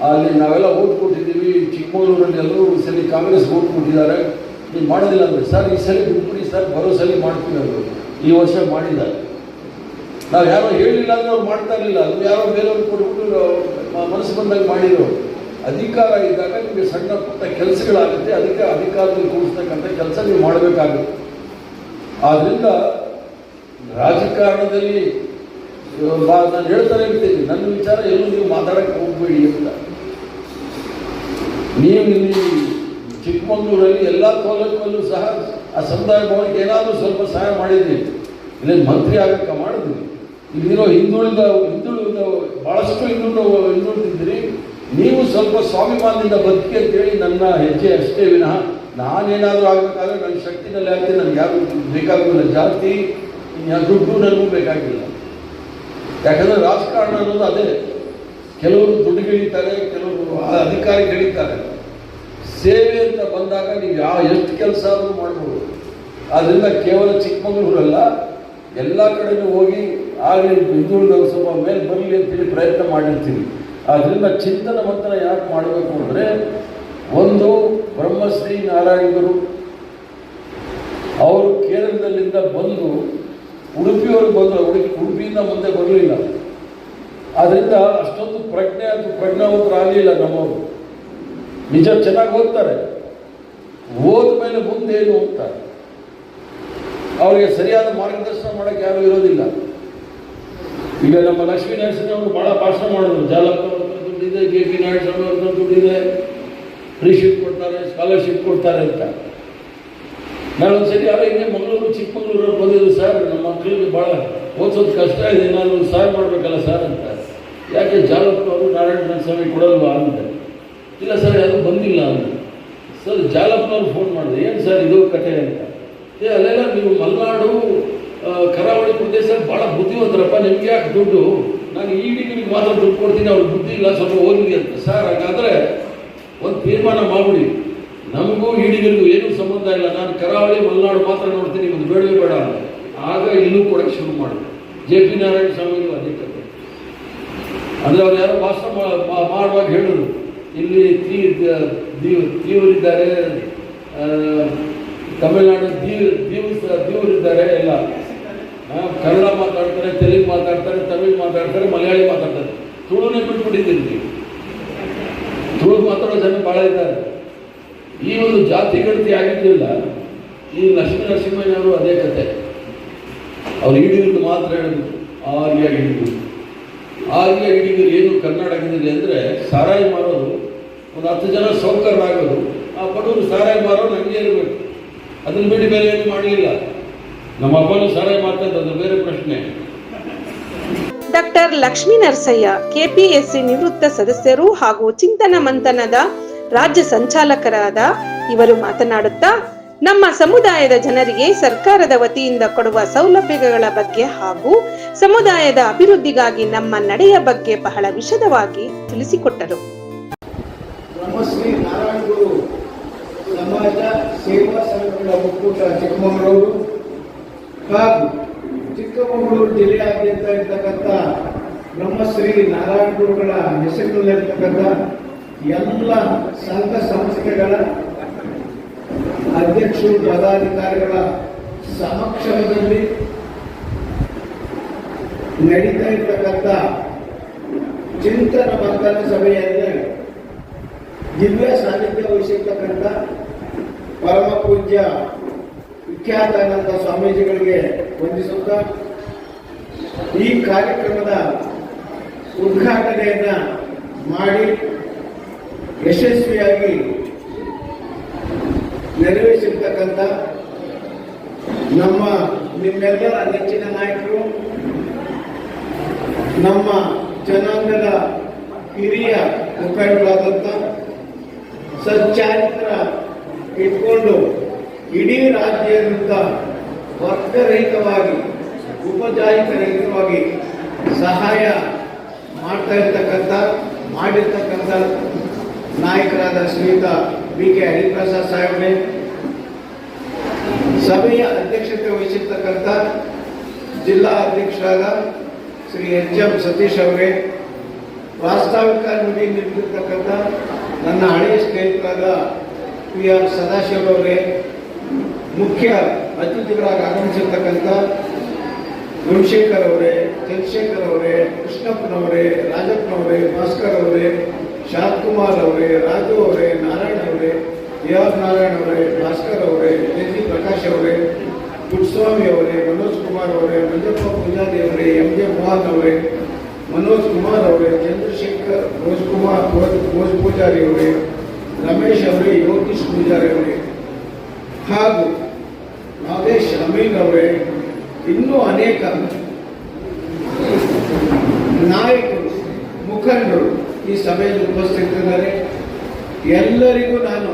ಅಲ್ಲಿ ನಾವೆಲ್ಲ ಓಟ್ ಕೊಟ್ಟಿದ್ದೀವಿ ಚಿಕ್ಕಮಗಳೂರಲ್ಲಿ ಎಲ್ಲರೂ ಈ ಸಲ ಕಾಂಗ್ರೆಸ್ ಓಟ್ ಕೊಟ್ಟಿದ್ದಾರೆ. ನೀವು ಮಾಡೋದಿಲ್ಲ ಅಂದರೆ ಸರ್, ಈ ಸಲ ಬಿಟ್ಬಿಡಿ ಸರ್, ಬರೋ ಸಲ ಮಾಡ್ತೀವಿ ಅವರು ಈ ವರ್ಷ ಮಾಡಿದ್ದಾರೆ. ನಾವು ಯಾರೋ ಹೇಳಿಲ್ಲ ಅಂದ್ರೆ ಅವ್ರು ಮಾಡ್ತಾ ಇರಲಿಲ್ಲ. ಅದು ಯಾರೋ ಬೇರೆಯವ್ರು ಕೊಟ್ಬಿಟ್ಟು ಮನಸ್ಸು ಬಂದಾಗ ಮಾಡಿದರು. ಅಧಿಕಾರ ಇದ್ದಾಗ ನಿಮಗೆ ಸಣ್ಣ ಪುಟ್ಟ ಕೆಲಸಗಳಾಗುತ್ತೆ. ಅದಕ್ಕೆ ಅಧಿಕಾರದಲ್ಲಿ ಕೂಡಿಸ್ತಕ್ಕಂಥ ಕೆಲಸ ನೀವು ಮಾಡಬೇಕಾಗುತ್ತೆ. ಆದ್ದರಿಂದ ರಾಜಕಾರಣದಲ್ಲಿ ನಾನು ಹೇಳ್ತಾನೆ ಇರ್ತೀನಿ. ನನ್ನ ವಿಚಾರ ಎಲ್ಲೂ ನೀವು ಮಾತಾಡಕ್ಕೆ ಹೋಗ್ಬೇಡಿ ಅಂತ. ನೀವು ಇಲ್ಲಿ ಚಿಕ್ಕಮಗಳೂರಲ್ಲಿ ಎಲ್ಲ ತಾಲೂಕಲ್ಲೂ ಸಹ ಆ ಸಮುದಾಯ ಭವನಕ್ಕೆ ಏನಾದರೂ ಸ್ವಲ್ಪ ಸಹಾಯ ಮಾಡಿದ್ದೀನಿ. ಇಲ್ಲಿ ಮಂತ್ರಿ ಆಗಕ್ಕೆ ಮಾಡಿದ್ವಿ ಇಲ್ಲಿರೋ ಹಿಂದುಳಿದ ಹಿಂದುಳಿದ ಭಾಳಷ್ಟು ಹಿಂದುಳಿದ ಹಿಂದುಳಿದಿದ್ದೀರಿ. ನೀವು ಸ್ವಲ್ಪ ಸ್ವಾಭಿಮಾನದಿಂದ ಬದುಕಿ ಅಂತೇಳಿ ನನ್ನ ಹೆಜ್ಜೆ ಅಷ್ಟೇ ವಿನಃ ನಾನೇನಾದರೂ ಆಗಬೇಕಾದ್ರೆ ನನ್ನ ಶಕ್ತಿನಲ್ಲಿ ಆಗ್ತೀನಿ. ನನಗೆ ಯಾರು ಬೇಕಾಗಿಲ್ಲ ಇನ್ಯಾವ ದುಡ್ಡು ನನಗೂ ಬೇಕಾಗಿಲ್ಲ. ಯಾಕಂದರೆ ರಾಜಕಾರಣ ಅನ್ನೋದು ಅದೇ. ಕೆಲವರು ದುಡ್ಡು ಗೆಳೀತಾರೆ ಕೆಲವರು ಅಧಿಕಾರಿ ಗೆಳೀತಾರೆ ಸೇವೆ ಅಂತ ಬಂದಾಗ ನೀವು ಯಾವ ಎಷ್ಟು ಕೆಲಸ ಆದರೂ ಮಾಡ್ಬೋದು. ಆದ್ದರಿಂದ ಕೇವಲ ಚಿಕ್ಕಮಗಳೂರಲ್ಲ, ಎಲ್ಲ ಕಡೆನೂ ಹೋಗಿ ಆಗಲಿ ಹಿಂದುಳಿದವರು ಸ್ವಲ್ಪ ಮೇಲೆ ಬರಲಿ ಅಂತೇಳಿ ಪ್ರಯತ್ನ ಮಾಡಿರ್ತೀವಿ. ಆದ್ದರಿಂದ ಚಿಂತನ ಮಂಥನ ಯಾಕೆ ಮಾಡಬೇಕು ಅಂದರೆ, ಒಂದು ಬ್ರಹ್ಮಶ್ರೀ ನಾರಾಯಣರು ಅವರು ಕೇರಳದಲ್ಲಿಂದ ಬಂದು ಉಡುಪಿಯವ್ರಿಗೆ ಬಂದು ಉಡುಪಿ, ಉಡುಪಿಯಿಂದ ಮುಂದೆ ಬರಲಿಲ್ಲ. ಆದ್ದರಿಂದ ಅಷ್ಟೊಂದು ಪ್ರಜ್ಞೆ ಅದು ಪ್ರಜ್ಞಾವಂತರು ಆಗಲಿಲ್ಲ ನಮ್ಮವರು. ನಿಜ ಚೆನ್ನಾಗಿ ಓದ್ತಾರೆ. ಓದ ಮೇಲೆ ಮುಂದೆ ಏನು ಹೋಗ್ತಾರೆ? ಅವರಿಗೆ ಸರಿಯಾದ ಮಾರ್ಗದರ್ಶನ ಮಾಡೋಕ್ಕೆ ಯಾರು ಇರೋದಿಲ್ಲ. ಈಗ ನಮ್ಮ ಲಕ್ಷ್ಮೀ ಅವರು ಭಾಳ ಭಾಷಣ ಮಾಡಿದ್ರು ಜಾಲಪ್ಪ ಅವ್ರ ದುಡ್ಡಿದೆ ಕೆ ಪಿ ನಾರಾಯಣ ಸ್ವಾಮಿ ಅವ್ರ ಹತ್ರ ದುಡ್ಡಿದೆ ಫ್ರೀಶಿಪ್ ಕೊಡ್ತಾರೆ, ಸ್ಕಾಲರ್ಶಿಪ್ ಕೊಡ್ತಾರೆ ಅಂತ. ನಾನು ಸರಿ ಯಾರೋ ಹಿಂಗೆ ಮಂಗಳೂರು ಚಿಕ್ಕಮಗಳೂರು ಬಂದಿದ್ರು, ಸರ್, ನಮ್ಮ ಮಕ್ಕಳಿಗೆ ಭಾಳ ಓದಿಸೋದು ಕಷ್ಟ ಇದೆ ನಾನು ಸಹಾಯ ಮಾಡಬೇಕಲ್ಲ ಸರ್ ಅಂತ. ಯಾಕೆ ಜಾಲಪ್ಪ ಅವರು ನಾರಾಯಣ ಸ್ವಾಮಿ ಕೊಡಲ್ವಾ ಅಂತ ಇಲ್ಲ ಸರ್, ಯಾರು ಬಂದಿಲ್ಲ ಅಂತ ಸರ್ ಜಾಲಪ್ಪನವ್ರು ಫೋನ್ ಮಾಡಿದೆ ಏನು ಸರ್ ಇದು ಕತೆ ಅಂತ? ಏ, ಅಲ್ಲೆಲ್ಲ ನೀವು ಮಲೆನಾಡು ಕರಾವಳಿ ಪ್ರದೇಶ ಭಾಳ ಬುದ್ಧಿವಂತರಪ್ಪ. ನಿಮ್ಗೆ ಯಾಕೆ ದುಡ್ಡು? ನಾನು ಈ ನಿಮ್ಗೆ ಮಾತ್ರ ದುಡ್ಡು ಕೊಡ್ತೀನಿ, ಅವ್ರಿಗೆ ಬುದ್ಧಿ ಇಲ್ಲ, ಸ್ವಲ್ಪ ಓದಿಗೆ ಅಂತ. ಸರ್, ಹಾಗಾದರೆ ಒಂದು ತೀರ್ಮಾನ ಮಾಡಿಬಿಡಿ. ನಮಗೂ ಈಡಿಗರಿಗೂ ಏನೂ ಸಂಬಂಧ ಇಲ್ಲ. ನಾನು ಕರಾವಳಿ, ಮಲೆನಾಡು ಮಾತ್ರ ನೋಡ್ತೀನಿ ಒಂದು ಬೇಡವೇ ಬೇಡ ಆಗ ಇಲ್ಲೂ ಕೊಡೋಕ್ಕೆ ಶುರು ಮಾಡಿದೆ ಜೆ ಪಿ ನಾರಾಯಣ ಸ್ವಾಮಿಗೂ ಅದೇ ಅಂದರೆ ಅವ್ರು ಯಾರೋ ಭಾಷಣ ಮಾಡುವಾಗ ಹೇಳಿದ್ರು. ಇಲ್ಲಿ ದೀವರಿದ್ದಾರೆ ತಮಿಳುನಾಡು ದೀವ್ ದೀವ್ ದೀವರಿದ್ದಾರೆ ಎಲ್ಲ. ಕನ್ನಡ ಮಾತಾಡ್ತಾರೆ, ತೆಲುಗು ಮಾತಾಡ್ತಾರೆ, ತಮಿಳು ಮಾತಾಡ್ತಾರೆ, ಮಲಯಾಳಿ ಮಾತಾಡ್ತಾರೆ. ತುಳುನೇ ಬಿಟ್ಬಿಟ್ಟಿದ್ದೀನಿ ತುಳು ಮಾತಾಡೋ ಜನ ಭಾಳ ಇದ್ದಾರೆ. ಈ ಒಂದು ಜಾತಿ ಗಣತಿ ಆಗಿದ್ದಿಲ್ಲ, ಈ ಲಕ್ಷ್ಮೀ ನರಸಿಂಹಯ್ಯನವರು ಅದೇ ಕತೆ. ಅವ್ರು ಹಿಡಿದು ಮಾತ್ರ ಹೇಳಿದ್ರು ಆರ್ಯ ಹಿಡಿದು ಆರ್ಯ ಹಿಡಿದು ಏನು ಕರ್ನಾಟಕದಲ್ಲಿ ಅಂದರೆ ಸಾರಾಯಿ ಮಾರೋದು, ಒಂದು ಹತ್ತು ಜನ ಸೌಕರ್ಯರಾಗೋದು ಆ ಬಡವರು ಸಾರಾಯಿ ಮಾರೋ ನನಗೆ ಇರಬೇಕು ಅದನ್ನು ಬಿಟ್ಟು ಬೇರೆ ಏನು ಮಾಡಲಿಲ್ಲ. ನಮ್ಮ ಅಪ್ಪನೂ ಸಾರಾಯಿ ಮಾಡ್ತಾ ಇದ್ದ ಅದು ಬೇರೆ ಪ್ರಶ್ನೆ.
ಡಾಕ್ಟರ್ ಲಕ್ಷ್ಮೀ ನರಸಯ್ಯ, ಕೆಪಿಎಸ್ಸಿ ನಿವೃತ್ತ ಸದಸ್ಯರು ಹಾಗೂ ಚಿಂತನ ಮಂಥನದ ರಾಜ್ಯ ಸಂಚಾಲಕರಾದ ಇವರು ಮಾತನಾಡುತ್ತಾ ನಮ್ಮ ಸಮುದಾಯದ ಜನರಿಗೆ ಸರ್ಕಾರದ ವತಿಯಿಂದ ಕೊಡುವ ಸೌಲಭ್ಯಗಳ ಬಗ್ಗೆ ಹಾಗೂ ಸಮುದಾಯದ ಅಭಿವೃದ್ಧಿಗಾಗಿ ನಮ್ಮ ನಡೆಯ ಬಗ್ಗೆ ಬಹಳ ವಿಶದವಾಗಿ ತಿಳಿಸಿಕೊಟ್ಟರು.
ಬ್ರಹ್ಮಶ್ರೀ ಹೆಸರಿನಲ್ಲಿರ್ತಕ್ಕಂಥ ಎಲ್ಲ ಸಂಘ ಸಂಸ್ಥೆಗಳ ಅಧ್ಯಕ್ಷರು, ಪದಾಧಿಕಾರಿಗಳ ಸಮಕ್ಷಮದಲ್ಲಿ ನಡೀತಾ ಇರ್ತಕ್ಕಂಥ ಚಿಂತನ ಮಂಥನ ಸಭೆಯಲ್ಲಿ ದಿವ್ಯ ಸಾನ್ನಿಧ್ಯ ವಹಿಸಿರ್ತಕ್ಕಂಥ ಪರಮ ಪೂಜ್ಯ
ವಿಖ್ಯಾತಾನಂದ ಸ್ವಾಮೀಜಿಗಳಿಗೆ ವಂದಿಸುತ್ತಾ ಈ ಕಾರ್ಯಕ್ರಮದ ಉದ್ಘಾಟನೆಯನ್ನ ಮಾಡಿ ಯಶಸ್ವಿಯಾಗಿ ನೆರವೇರಿಸಿರ್ತಕ್ಕಂಥ ನಮ್ಮ ನಿಮ್ಮೆಲ್ಲರ ನೆಚ್ಚಿನ ನಾಯಕರು, ನಮ್ಮ ಜನಾಂಗದ ಹಿರಿಯ ಮುಖಂಡರಾದಂಥ ಸಚ್ಚಾರಿತ್ರ ಇಟ್ಕೊಂಡು ಇಡೀ ರಾಜ್ಯದಿಂದ ವರ್ಗರಹಿತವಾಗಿ ಉಪಜಾಯಿತರಹಿತವಾಗಿ ಸಹಾಯ ಮಾಡ್ತಾ ಇರ್ತಕ್ಕಂಥ, ಮಾಡಿರ್ತಕ್ಕಂಥ ನಾಯಕರಾದ ಶ್ರೀಯುತ ಬಿ ಕೆ ಹರಿಪ್ರಸಾದ್ ಸಾಹೇಬ್ರೆ ಸಭೆಯ ಅಧ್ಯಕ್ಷತೆ ವಹಿಸಿರ್ತಕ್ಕಂಥ ಜಿಲ್ಲಾ ಅಧ್ಯಕ್ಷರಾದ ಶ್ರೀ ಎಚ್ ಎಂ ಸತೀಶ್ ಅವರೇ ಪ್ರಾಸ್ತಾವಿಕ ನುಡಿ ನೀಡಿರ್ತಕ್ಕಂಥ ನನ್ನ ಹಳೆಯ ಸ್ನೇಹಿತರಾದ ಪಿ ಆರ್ ಸದಾಶಿವ ಅವರೇ ಮುಖ್ಯ ಅತಿಥಿಗಳಾಗಿ ಆಗಮಿಸಿರ್ತಕ್ಕಂಥ ಗುರುಶೇಖರ್ ಅವರೇ ಚಂದ್ರಶೇಖರ್ ಅವರೇ ಕೃಷ್ಣಪ್ಪನವರೇ ರಾಜಪ್ಪನವರೇ ಭಾಸ್ಕರ್ ಅವರೇ ಶಾಂತಕುಮಾರ್ ಅವರೇ ರಾಜು ಅವರೇ ನಾರಾಯಣ ಅವರೇ ಎ ಆರ್ ನಾರಾಯಣ್ ಅವರೇ, ಭಾಸ್ಕರ್ ಅವರೇ ಜಿ ಪ್ರಕಾಶ್ ಅವರೇ, ಪುಟ್ಸ್ವಾಮಿ ಅವರೇ, ಮನೋಜ್ ಕುಮಾರ್ ಅವರೇ, ಮಂಜಪ್ಪ ಪೂಜಾರಿ ಅವರೇ, ಎಂ ಜೆ ಮೋಹನ್ ಅವರೇ, ಮನೋಜ್ ಕುಮಾರ್ ಅವರೇ, ಚಂದ್ರಶೇಖರ್ ಭೋಜ್ ಕುಮಾರ್, ಭೋಜ್ ಪೂಜಾರಿ ಅವರೇ, ರಮೇಶ್ ಅವರೇ, ಯೋಗೀಶ್ ಪೂಜಾರಿ ಅವರೇ. ಹಾಗೂ ನಾಗೇಶ್ ಅಮೀನ್ ಅವರೇ, ಇನ್ನೂ ಅನೇಕ ನಾಯಕರು, ಮುಖಂಡರು ಈ ಸಭೆಯಲ್ಲಿ ಉಪಸ್ಥಿತರಿದ್ದಾರೆ ಎಲ್ಲರಿಗೂ ನಾನು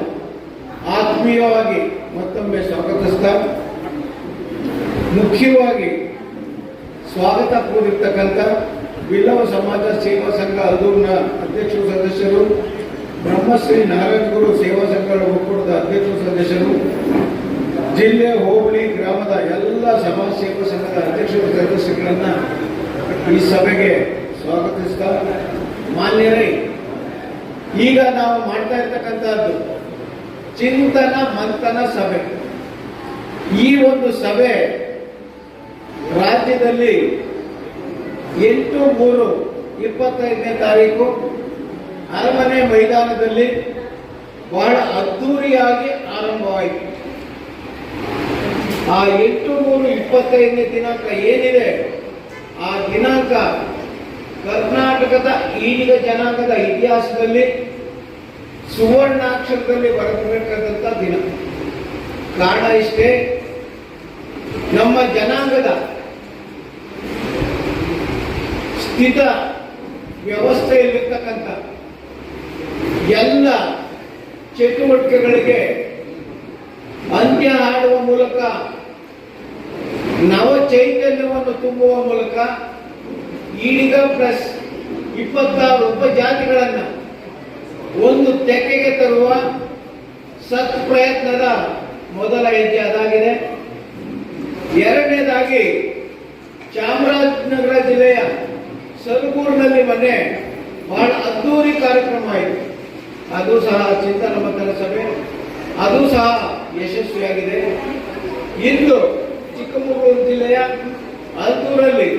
ಆತ್ಮೀಯವಾಗಿ ಮತ್ತೊಮ್ಮೆ ಸ್ವಾಗತಿಸ್ತಾ ಮುಖ್ಯವಾಗಿ ಸ್ವಾಗತ ಕೋರಿರ್ತಕ್ಕಂಥ ಬಿಲ್ಲವ ಸಮಾಜ ಸೇವಾ ಸಂಘ ಅದೂರ್ನ ಅಧ್ಯಕ್ಷರು ಸದಸ್ಯರು, ಬ್ರಹ್ಮಶ್ರೀ ನಾರಾಯಣಗುರು ಸೇವಾ ಸಂಘಗಳ ಒಕ್ಕೂಟದ ಅಧ್ಯಕ್ಷರು ಸದಸ್ಯರು, ಜಿಲ್ಲೆ ಹೋಬಳಿ ಗ್ರಾಮದ ಎಲ್ಲ ಸಮಾಜ ಸೇವಾ ಸಂಘದ ಅಧ್ಯಕ್ಷರು ಸದಸ್ಯಗಳನ್ನ ಈ ಸಭೆಗೆ ಸ್ವಾಗತಿಸ್ತಾ ಮಾನ್ಯರೇ, ಈಗ ನಾವು ಮಾಡ್ತಾ ಇರ್ತಕ್ಕಂಥದ್ದು ಚಿಂತನ, ಮಂಥನ ಸಭೆ. ಈ ಒಂದು ಸಭೆ ರಾಜ್ಯದಲ್ಲಿ ಎಂಟು, ಮೂರು, ಇಪ್ಪತ್ತೈದನೇ ತಾರೀಕು ಅರಮನೆ ಮೈದಾನದಲ್ಲಿ ಬಹಳ ಅದ್ಧೂರಿಯಾಗಿ ಆರಂಭವಾಯಿತು. ಆ ಎಂಟು, ಮೂರು, ಇಪ್ಪತ್ತೈದನೇ ದಿನಾಂಕ ಏನಿದೆ? ಆ ದಿನಾಂಕ ಕರ್ನಾಟಕದ ಈಗ ಜನಾಂಗದ ಇತಿಹಾಸದಲ್ಲಿ ಸುವರ್ಣಾಕ್ಷರದಲ್ಲಿ ಬರೆದಬೇಕಾದಂಥ ದಿನ. ಕಾರಣ ಇಷ್ಟೇ, ನಮ್ಮ ಜನಾಂಗದ ಸ್ಥಿತ ವ್ಯವಸ್ಥೆಯಲ್ಲಿರ್ತಕ್ಕಂಥ ಎಲ್ಲ ಚಟುವಟಿಕೆಗಳಿಗೆ ಅಂತ್ಯ ಹಾಡುವ ಮೂಲಕ, ನವ ಚೈತನ್ಯವನ್ನು ತುಂಬುವ ಮೂಲಕ ಈಗ ಪ್ಲಸ್ ಇಪ್ಪತ್ತಾರು ಉಪಜಾತಿಗಳನ್ನ ಒಂದು ತೆಕ್ಕೆಗೆ ತರುವ ಸತ್ ಪ್ರಯತ್ನದ ಮೊದಲ ಹೆಜ್ಜೆ ಅದಾಗಿದೆ. ಎರಡನೇದಾಗಿ ಚಾಮರಾಜನಗರ ಜಿಲ್ಲೆಯ ಸರಗೂರಿನಲ್ಲಿ ಮೊನ್ನೆ ಬಹಳ ಅದ್ದೂರಿ ಕಾರ್ಯಕ್ರಮ ಆಯಿತು. ಅದು ಸಹ ಚಿಂತನ ಮಂದಿರ ಸಭೆ. ಅದು ಸಹ ಯಶಸ್ವಿಯಾಗಿದೆ. ಇಂದು ಚಿಕ್ಕಮಗಳೂರು ಜಿಲ್ಲೆಯ ಅಲ್ದೂರಲ್ಲಿ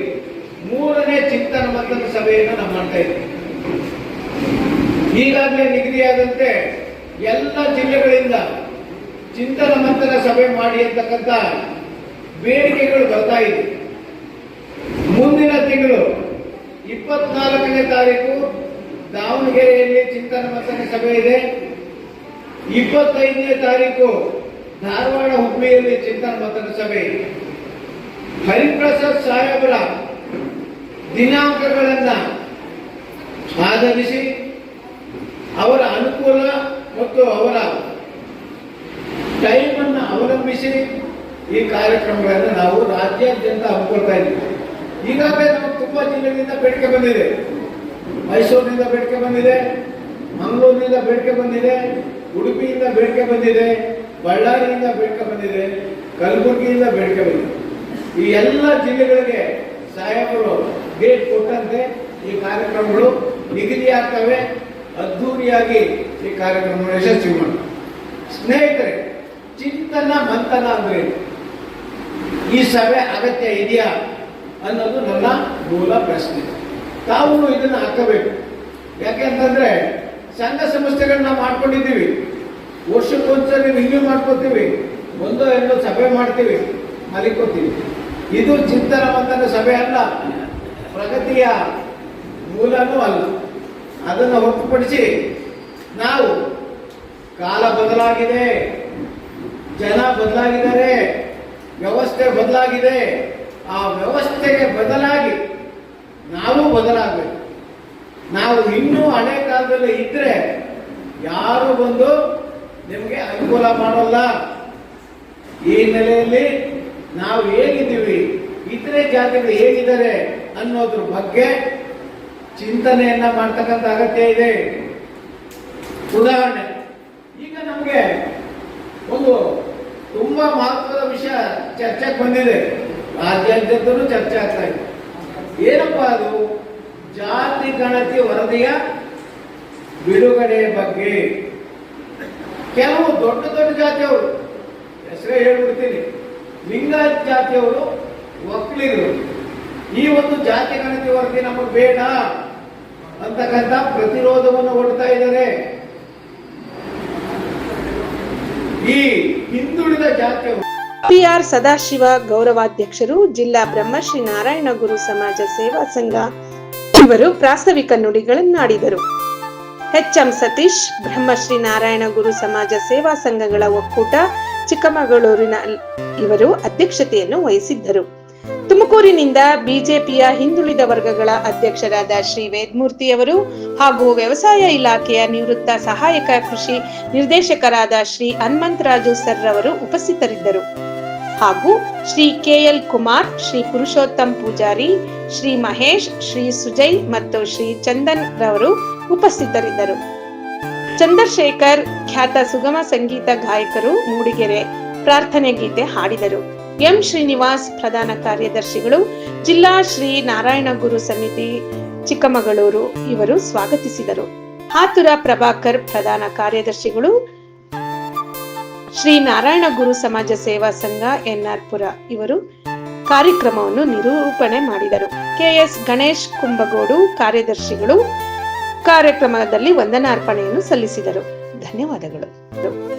ಮೂರನೇ ಚಿಂತನ ಮಂದಿರ ಸಭೆಯನ್ನು ನಾವು ಮಾಡ್ತಾ ಇದ್ದೀವಿ. ಈಗಾಗಲೇ ನಿಗದಿಯಾದಂತೆ ಎಲ್ಲ ಜಿಲ್ಲೆಗಳಿಂದ ಚಿಂತನ ಮಂಥನ ಸಭೆ ಮಾಡಿ ಅಂತಕ್ಕಂಥ ಬೇಡಿಕೆಗಳು ಬರ್ತಾ ಇದೆ. ಮುಂದಿನ ತಿಂಗಳು ಇಪ್ಪತ್ನಾಲ್ಕನೇ ತಾರೀಕು ದಾವಣಗೆರೆಯಲ್ಲಿ ಚಿಂತನ ಮಂಥನ ಸಭೆ ಇದೆ. ಇಪ್ಪತ್ತೈದನೇ ತಾರೀಕು ಧಾರವಾಡ ಹುಬ್ಬಿಯಲ್ಲಿ ಚಿಂತನ ಮಂಥನ ಸಭೆ. ಇದೆ ಹರಿಪ್ರಸಾದ್ ಸಾಹೇಬರ ದಿನಾಂಕಗಳನ್ನು ಆಧರಿಸಿ ಅವರ ಅನುಕೂಲ ಮತ್ತು ಅವರ ಟೈಮನ್ನು ಅವಲಂಬಿಸಿ ಈ ಕಾರ್ಯಕ್ರಮಗಳನ್ನು ನಾವು ರಾಜ್ಯಾದ್ಯಂತ ಹಮ್ಮಿಕೊಳ್ತಾ ಇದ್ದೀವಿ. ಈಗಾಗಲೇ ನಾವು ತುಂಬ ಜಿಲ್ಲೆಗಳಿಂದ ಬೇಡಿಕೆ ಬಂದಿದೆ. ಮೈಸೂರಿನಿಂದ ಬೇಡಿಕೆ ಬಂದಿದೆ, ಮಂಗಳೂರಿನಿಂದ ಬೇಡಿಕೆ ಬಂದಿದೆ, ಉಡುಪಿಯಿಂದ ಬೇಡಿಕೆ ಬಂದಿದೆ, ಬಳ್ಳಾರಿಯಿಂದ ಬೇಡಿಕೆ ಬಂದಿದೆ, ಕಲಬುರಗಿಯಿಂದ ಬೇಡಿಕೆ ಬಂದಿದೆ. ಈ ಎಲ್ಲ ಜಿಲ್ಲೆಗಳಿಗೆ ಸಾಹೇಬರು ಡೇಟ್ ಕೊಟ್ಟಂತೆ ಈ ಕಾರ್ಯಕ್ರಮಗಳು ನಿಗದಿಯಾಗ್ತವೆ. ಅದ್ಧೂರಿಯಾಗಿ ಈ ಕಾರ್ಯಕ್ರಮವನ್ನು ಯಶಸ್ವಿ ಮಾಡಿ. ಸ್ನೇಹಿತರೆ, ಚಿಂತನ ಮಂಥನ ಅಂದ್ರೆ ಈ ಸಭೆ ಅಗತ್ಯ ಇದೆಯಾ ಅನ್ನೋದು ನನ್ನ ಮೂಲ ಪ್ರಶ್ನೆ. ತಾವು ಇದನ್ನ ಹಾಕಬೇಕು. ಯಾಕೆಂತಂದ್ರೆ ಸಂಘ ಸಂಸ್ಥೆಗಳನ್ನ ಮಾಡ್ಕೊಂಡಿದ್ದೀವಿ. ವರ್ಷಕ್ಕೊಂದ್ಸರಿ ರಿವ್ಯೂ ಮಾಡ್ಕೋತೀವಿ. ಒಂದು ಎರಡು ಸಭೆ ಮಾಡ್ತೀವಿ. ಮಲಿಕೋತೀವಿ. ಇದು ಚಿಂತನ ಮಂಥನ ಸಭೆ ಅಲ್ಲ. ಪ್ರಗತಿಯ ಮೂಲನೂ ಅಲ್ಲ. ಅದನ್ನು ಹೊರತುಪಡಿಸಿ ನಾವು ಕಾಲ ಬದಲಾಗಿದೆ, ಜನ ಬದಲಾಗಿದ್ದಾರೆ, ವ್ಯವಸ್ಥೆ ಬದಲಾಗಿದೆ, ಆ ವ್ಯವಸ್ಥೆಗೆ ಬದಲಾಗಿ ನಾವು ಬದಲಾಗಬೇಕು. ನಾವು ಇನ್ನೂ ಹಳೆ ಕಾಲದಲ್ಲಿ ಇದ್ರೆ ಯಾರು ಬಂದು ನಿಮಗೆ ಅನುಕೂಲ ಮಾಡೋಲ್ಲ. ಈ ನೆಲೆಯಲ್ಲಿ ನಾವು ಹೇಗಿದ್ದೀವಿ? ಇತರೆ ಜಾತಿಗಳು ಹೇಗಿದ್ದಾರೆ ಅನ್ನೋದ್ರ ಬಗ್ಗೆ ಚಿಂತನೆಯನ್ನ ಮಾಡ್ತಕ್ಕಂಥ ಅಗತ್ಯ ಇದೆ. ಉದಾಹರಣೆ, ಈಗ ನಮಗೆ ಒಂದು ತುಂಬಾ ಮಹತ್ವದ ವಿಷಯ ಚರ್ಚೆಗೆ ಬಂದಿದೆ. ರಾಜ್ಯಾದ್ಯಂತಲೂ ಚರ್ಚೆ ಆಗ್ತಾ ಇದೆ. ಏನಪ್ಪಾ ಅದು? ಜಾತಿ ಗಣತಿ ವರದಿಯ ಬಿಡುಗಡೆ ಬಗ್ಗೆ. ಕೆಲವು ದೊಡ್ಡ ದೊಡ್ಡ ಜಾತಿಯವರು, ಹೆಸರೇ ಹೇಳ್ಬಿಡ್ತೀನಿ, ಲಿಂಗಾಯತ್ ಜಾತಿಯವರು, ಒಕ್ಕಲಿಗರು. ಈ ಒಂದು ಜಾತಿ ಗಣತಿ ವರದಿ ನಮಗೆ ಬೇಡ. ಅಂತಕ್ಕಂಥ ಪ್ರತಿರೋಧವನ್ನು ಒಡ್ತಾ ಇದ್ದಾರೆ. ಈ ಹಿಂದುಳಿದ ಜಾತಿಯ
ಪಿಆರ್ ಸದಾಶಿವ ಗೌರವಾಧ್ಯಕ್ಷರು, ಜಿಲ್ಲಾ ಬ್ರಹ್ಮಶ್ರೀ ನಾರಾಯಣ ಗುರು ಸಮಾಜ ಸೇವಾ ಸಂಘ ಇವರು ಪ್ರಾಸ್ತಾವಿಕ ನುಡಿಗಳನ್ನಾಡಿದರು. ಎಂ ಸತೀಶ್ ಬ್ರಹ್ಮಶ್ರೀ ನಾರಾಯಣ ಗುರು ಸಮಾಜ ಸೇವಾ ಸಂಘಗಳ ಒಕ್ಕೂಟ, ಚಿಕ್ಕಮಗಳೂರಿನ ಇವರು ಅಧ್ಯಕ್ಷತೆಯನ್ನು ವಹಿಸಿದ್ದರು. ತುಮಕೂರಿನಿಂದ ಬಿಜೆಪಿಯ ಹಿಂದುಳಿದ ವರ್ಗಗಳ ಅಧ್ಯಕ್ಷರಾದ ಶ್ರೀ ವೇದಮೂರ್ತಿ ಅವರು ಹಾಗೂ ವ್ಯವಸಾಯ ಇಲಾಖೆಯ ನಿವೃತ್ತ ಸಹಾಯಕ ಕೃಷಿ ನಿರ್ದೇಶಕರಾದ ಶ್ರೀ ಹನುಮಂತರಾಜು ಸರ್ ರವರು ಉಪಸ್ಥಿತರಿದ್ದರು. ಹಾಗೂ ಶ್ರೀ ಕೆಎಲ್ ಕುಮಾರ್, ಶ್ರೀ ಪುರುಷೋತ್ತಮ್ ಪೂಜಾರಿ, ಶ್ರೀ ಮಹೇಶ್, ಶ್ರೀ ಸುಜಯ್ ಮತ್ತು ಶ್ರೀ ಚಂದನ್ ರವರು ಉಪಸ್ಥಿತರಿದ್ದರು. ಚಂದ್ರಶೇಖರ್, ಖ್ಯಾತ ಸುಗಮ ಸಂಗೀತ ಗಾಯಕರು ಮೂಡಿಗೆರೆ ಪ್ರಾರ್ಥನೆ ಗೀತೆ ಹಾಡಿದರು. ಎಂ ಶ್ರೀನಿವಾಸ್ ಪ್ರಧಾನ ಕಾರ್ಯದರ್ಶಿಗಳು, ಜಿಲ್ಲಾ ಶ್ರೀ ನಾರಾಯಣ ಗುರು ಸಮಿತಿ ಚಿಕ್ಕಮಗಳೂರು ಇವರು ಸ್ವಾಗತಿಸಿದರು. ಹಾತುರ ಪ್ರಭಾಕರ್ ಪ್ರಧಾನ ಕಾರ್ಯದರ್ಶಿಗಳು, ಶ್ರೀ ನಾರಾಯಣ ಗುರು ಸಮಾಜ ಸೇವಾ ಸಂಘ ಎನ್ಆರ್ಪುರ ಇವರು ಕಾರ್ಯಕ್ರಮವನ್ನು ನಿರೂಪಣೆ ಮಾಡಿದರು. ಕೆಎಸ್ ಗಣೇಶ್ ಕುಂಬಗೋಡು ಕಾರ್ಯದರ್ಶಿಗಳು ಕಾರ್ಯಕ್ರಮದಲ್ಲಿ ವಂದನಾರ್ಪಣೆಯನ್ನು ಸಲ್ಲಿಸಿದರು. ಧನ್ಯವಾದಗಳು.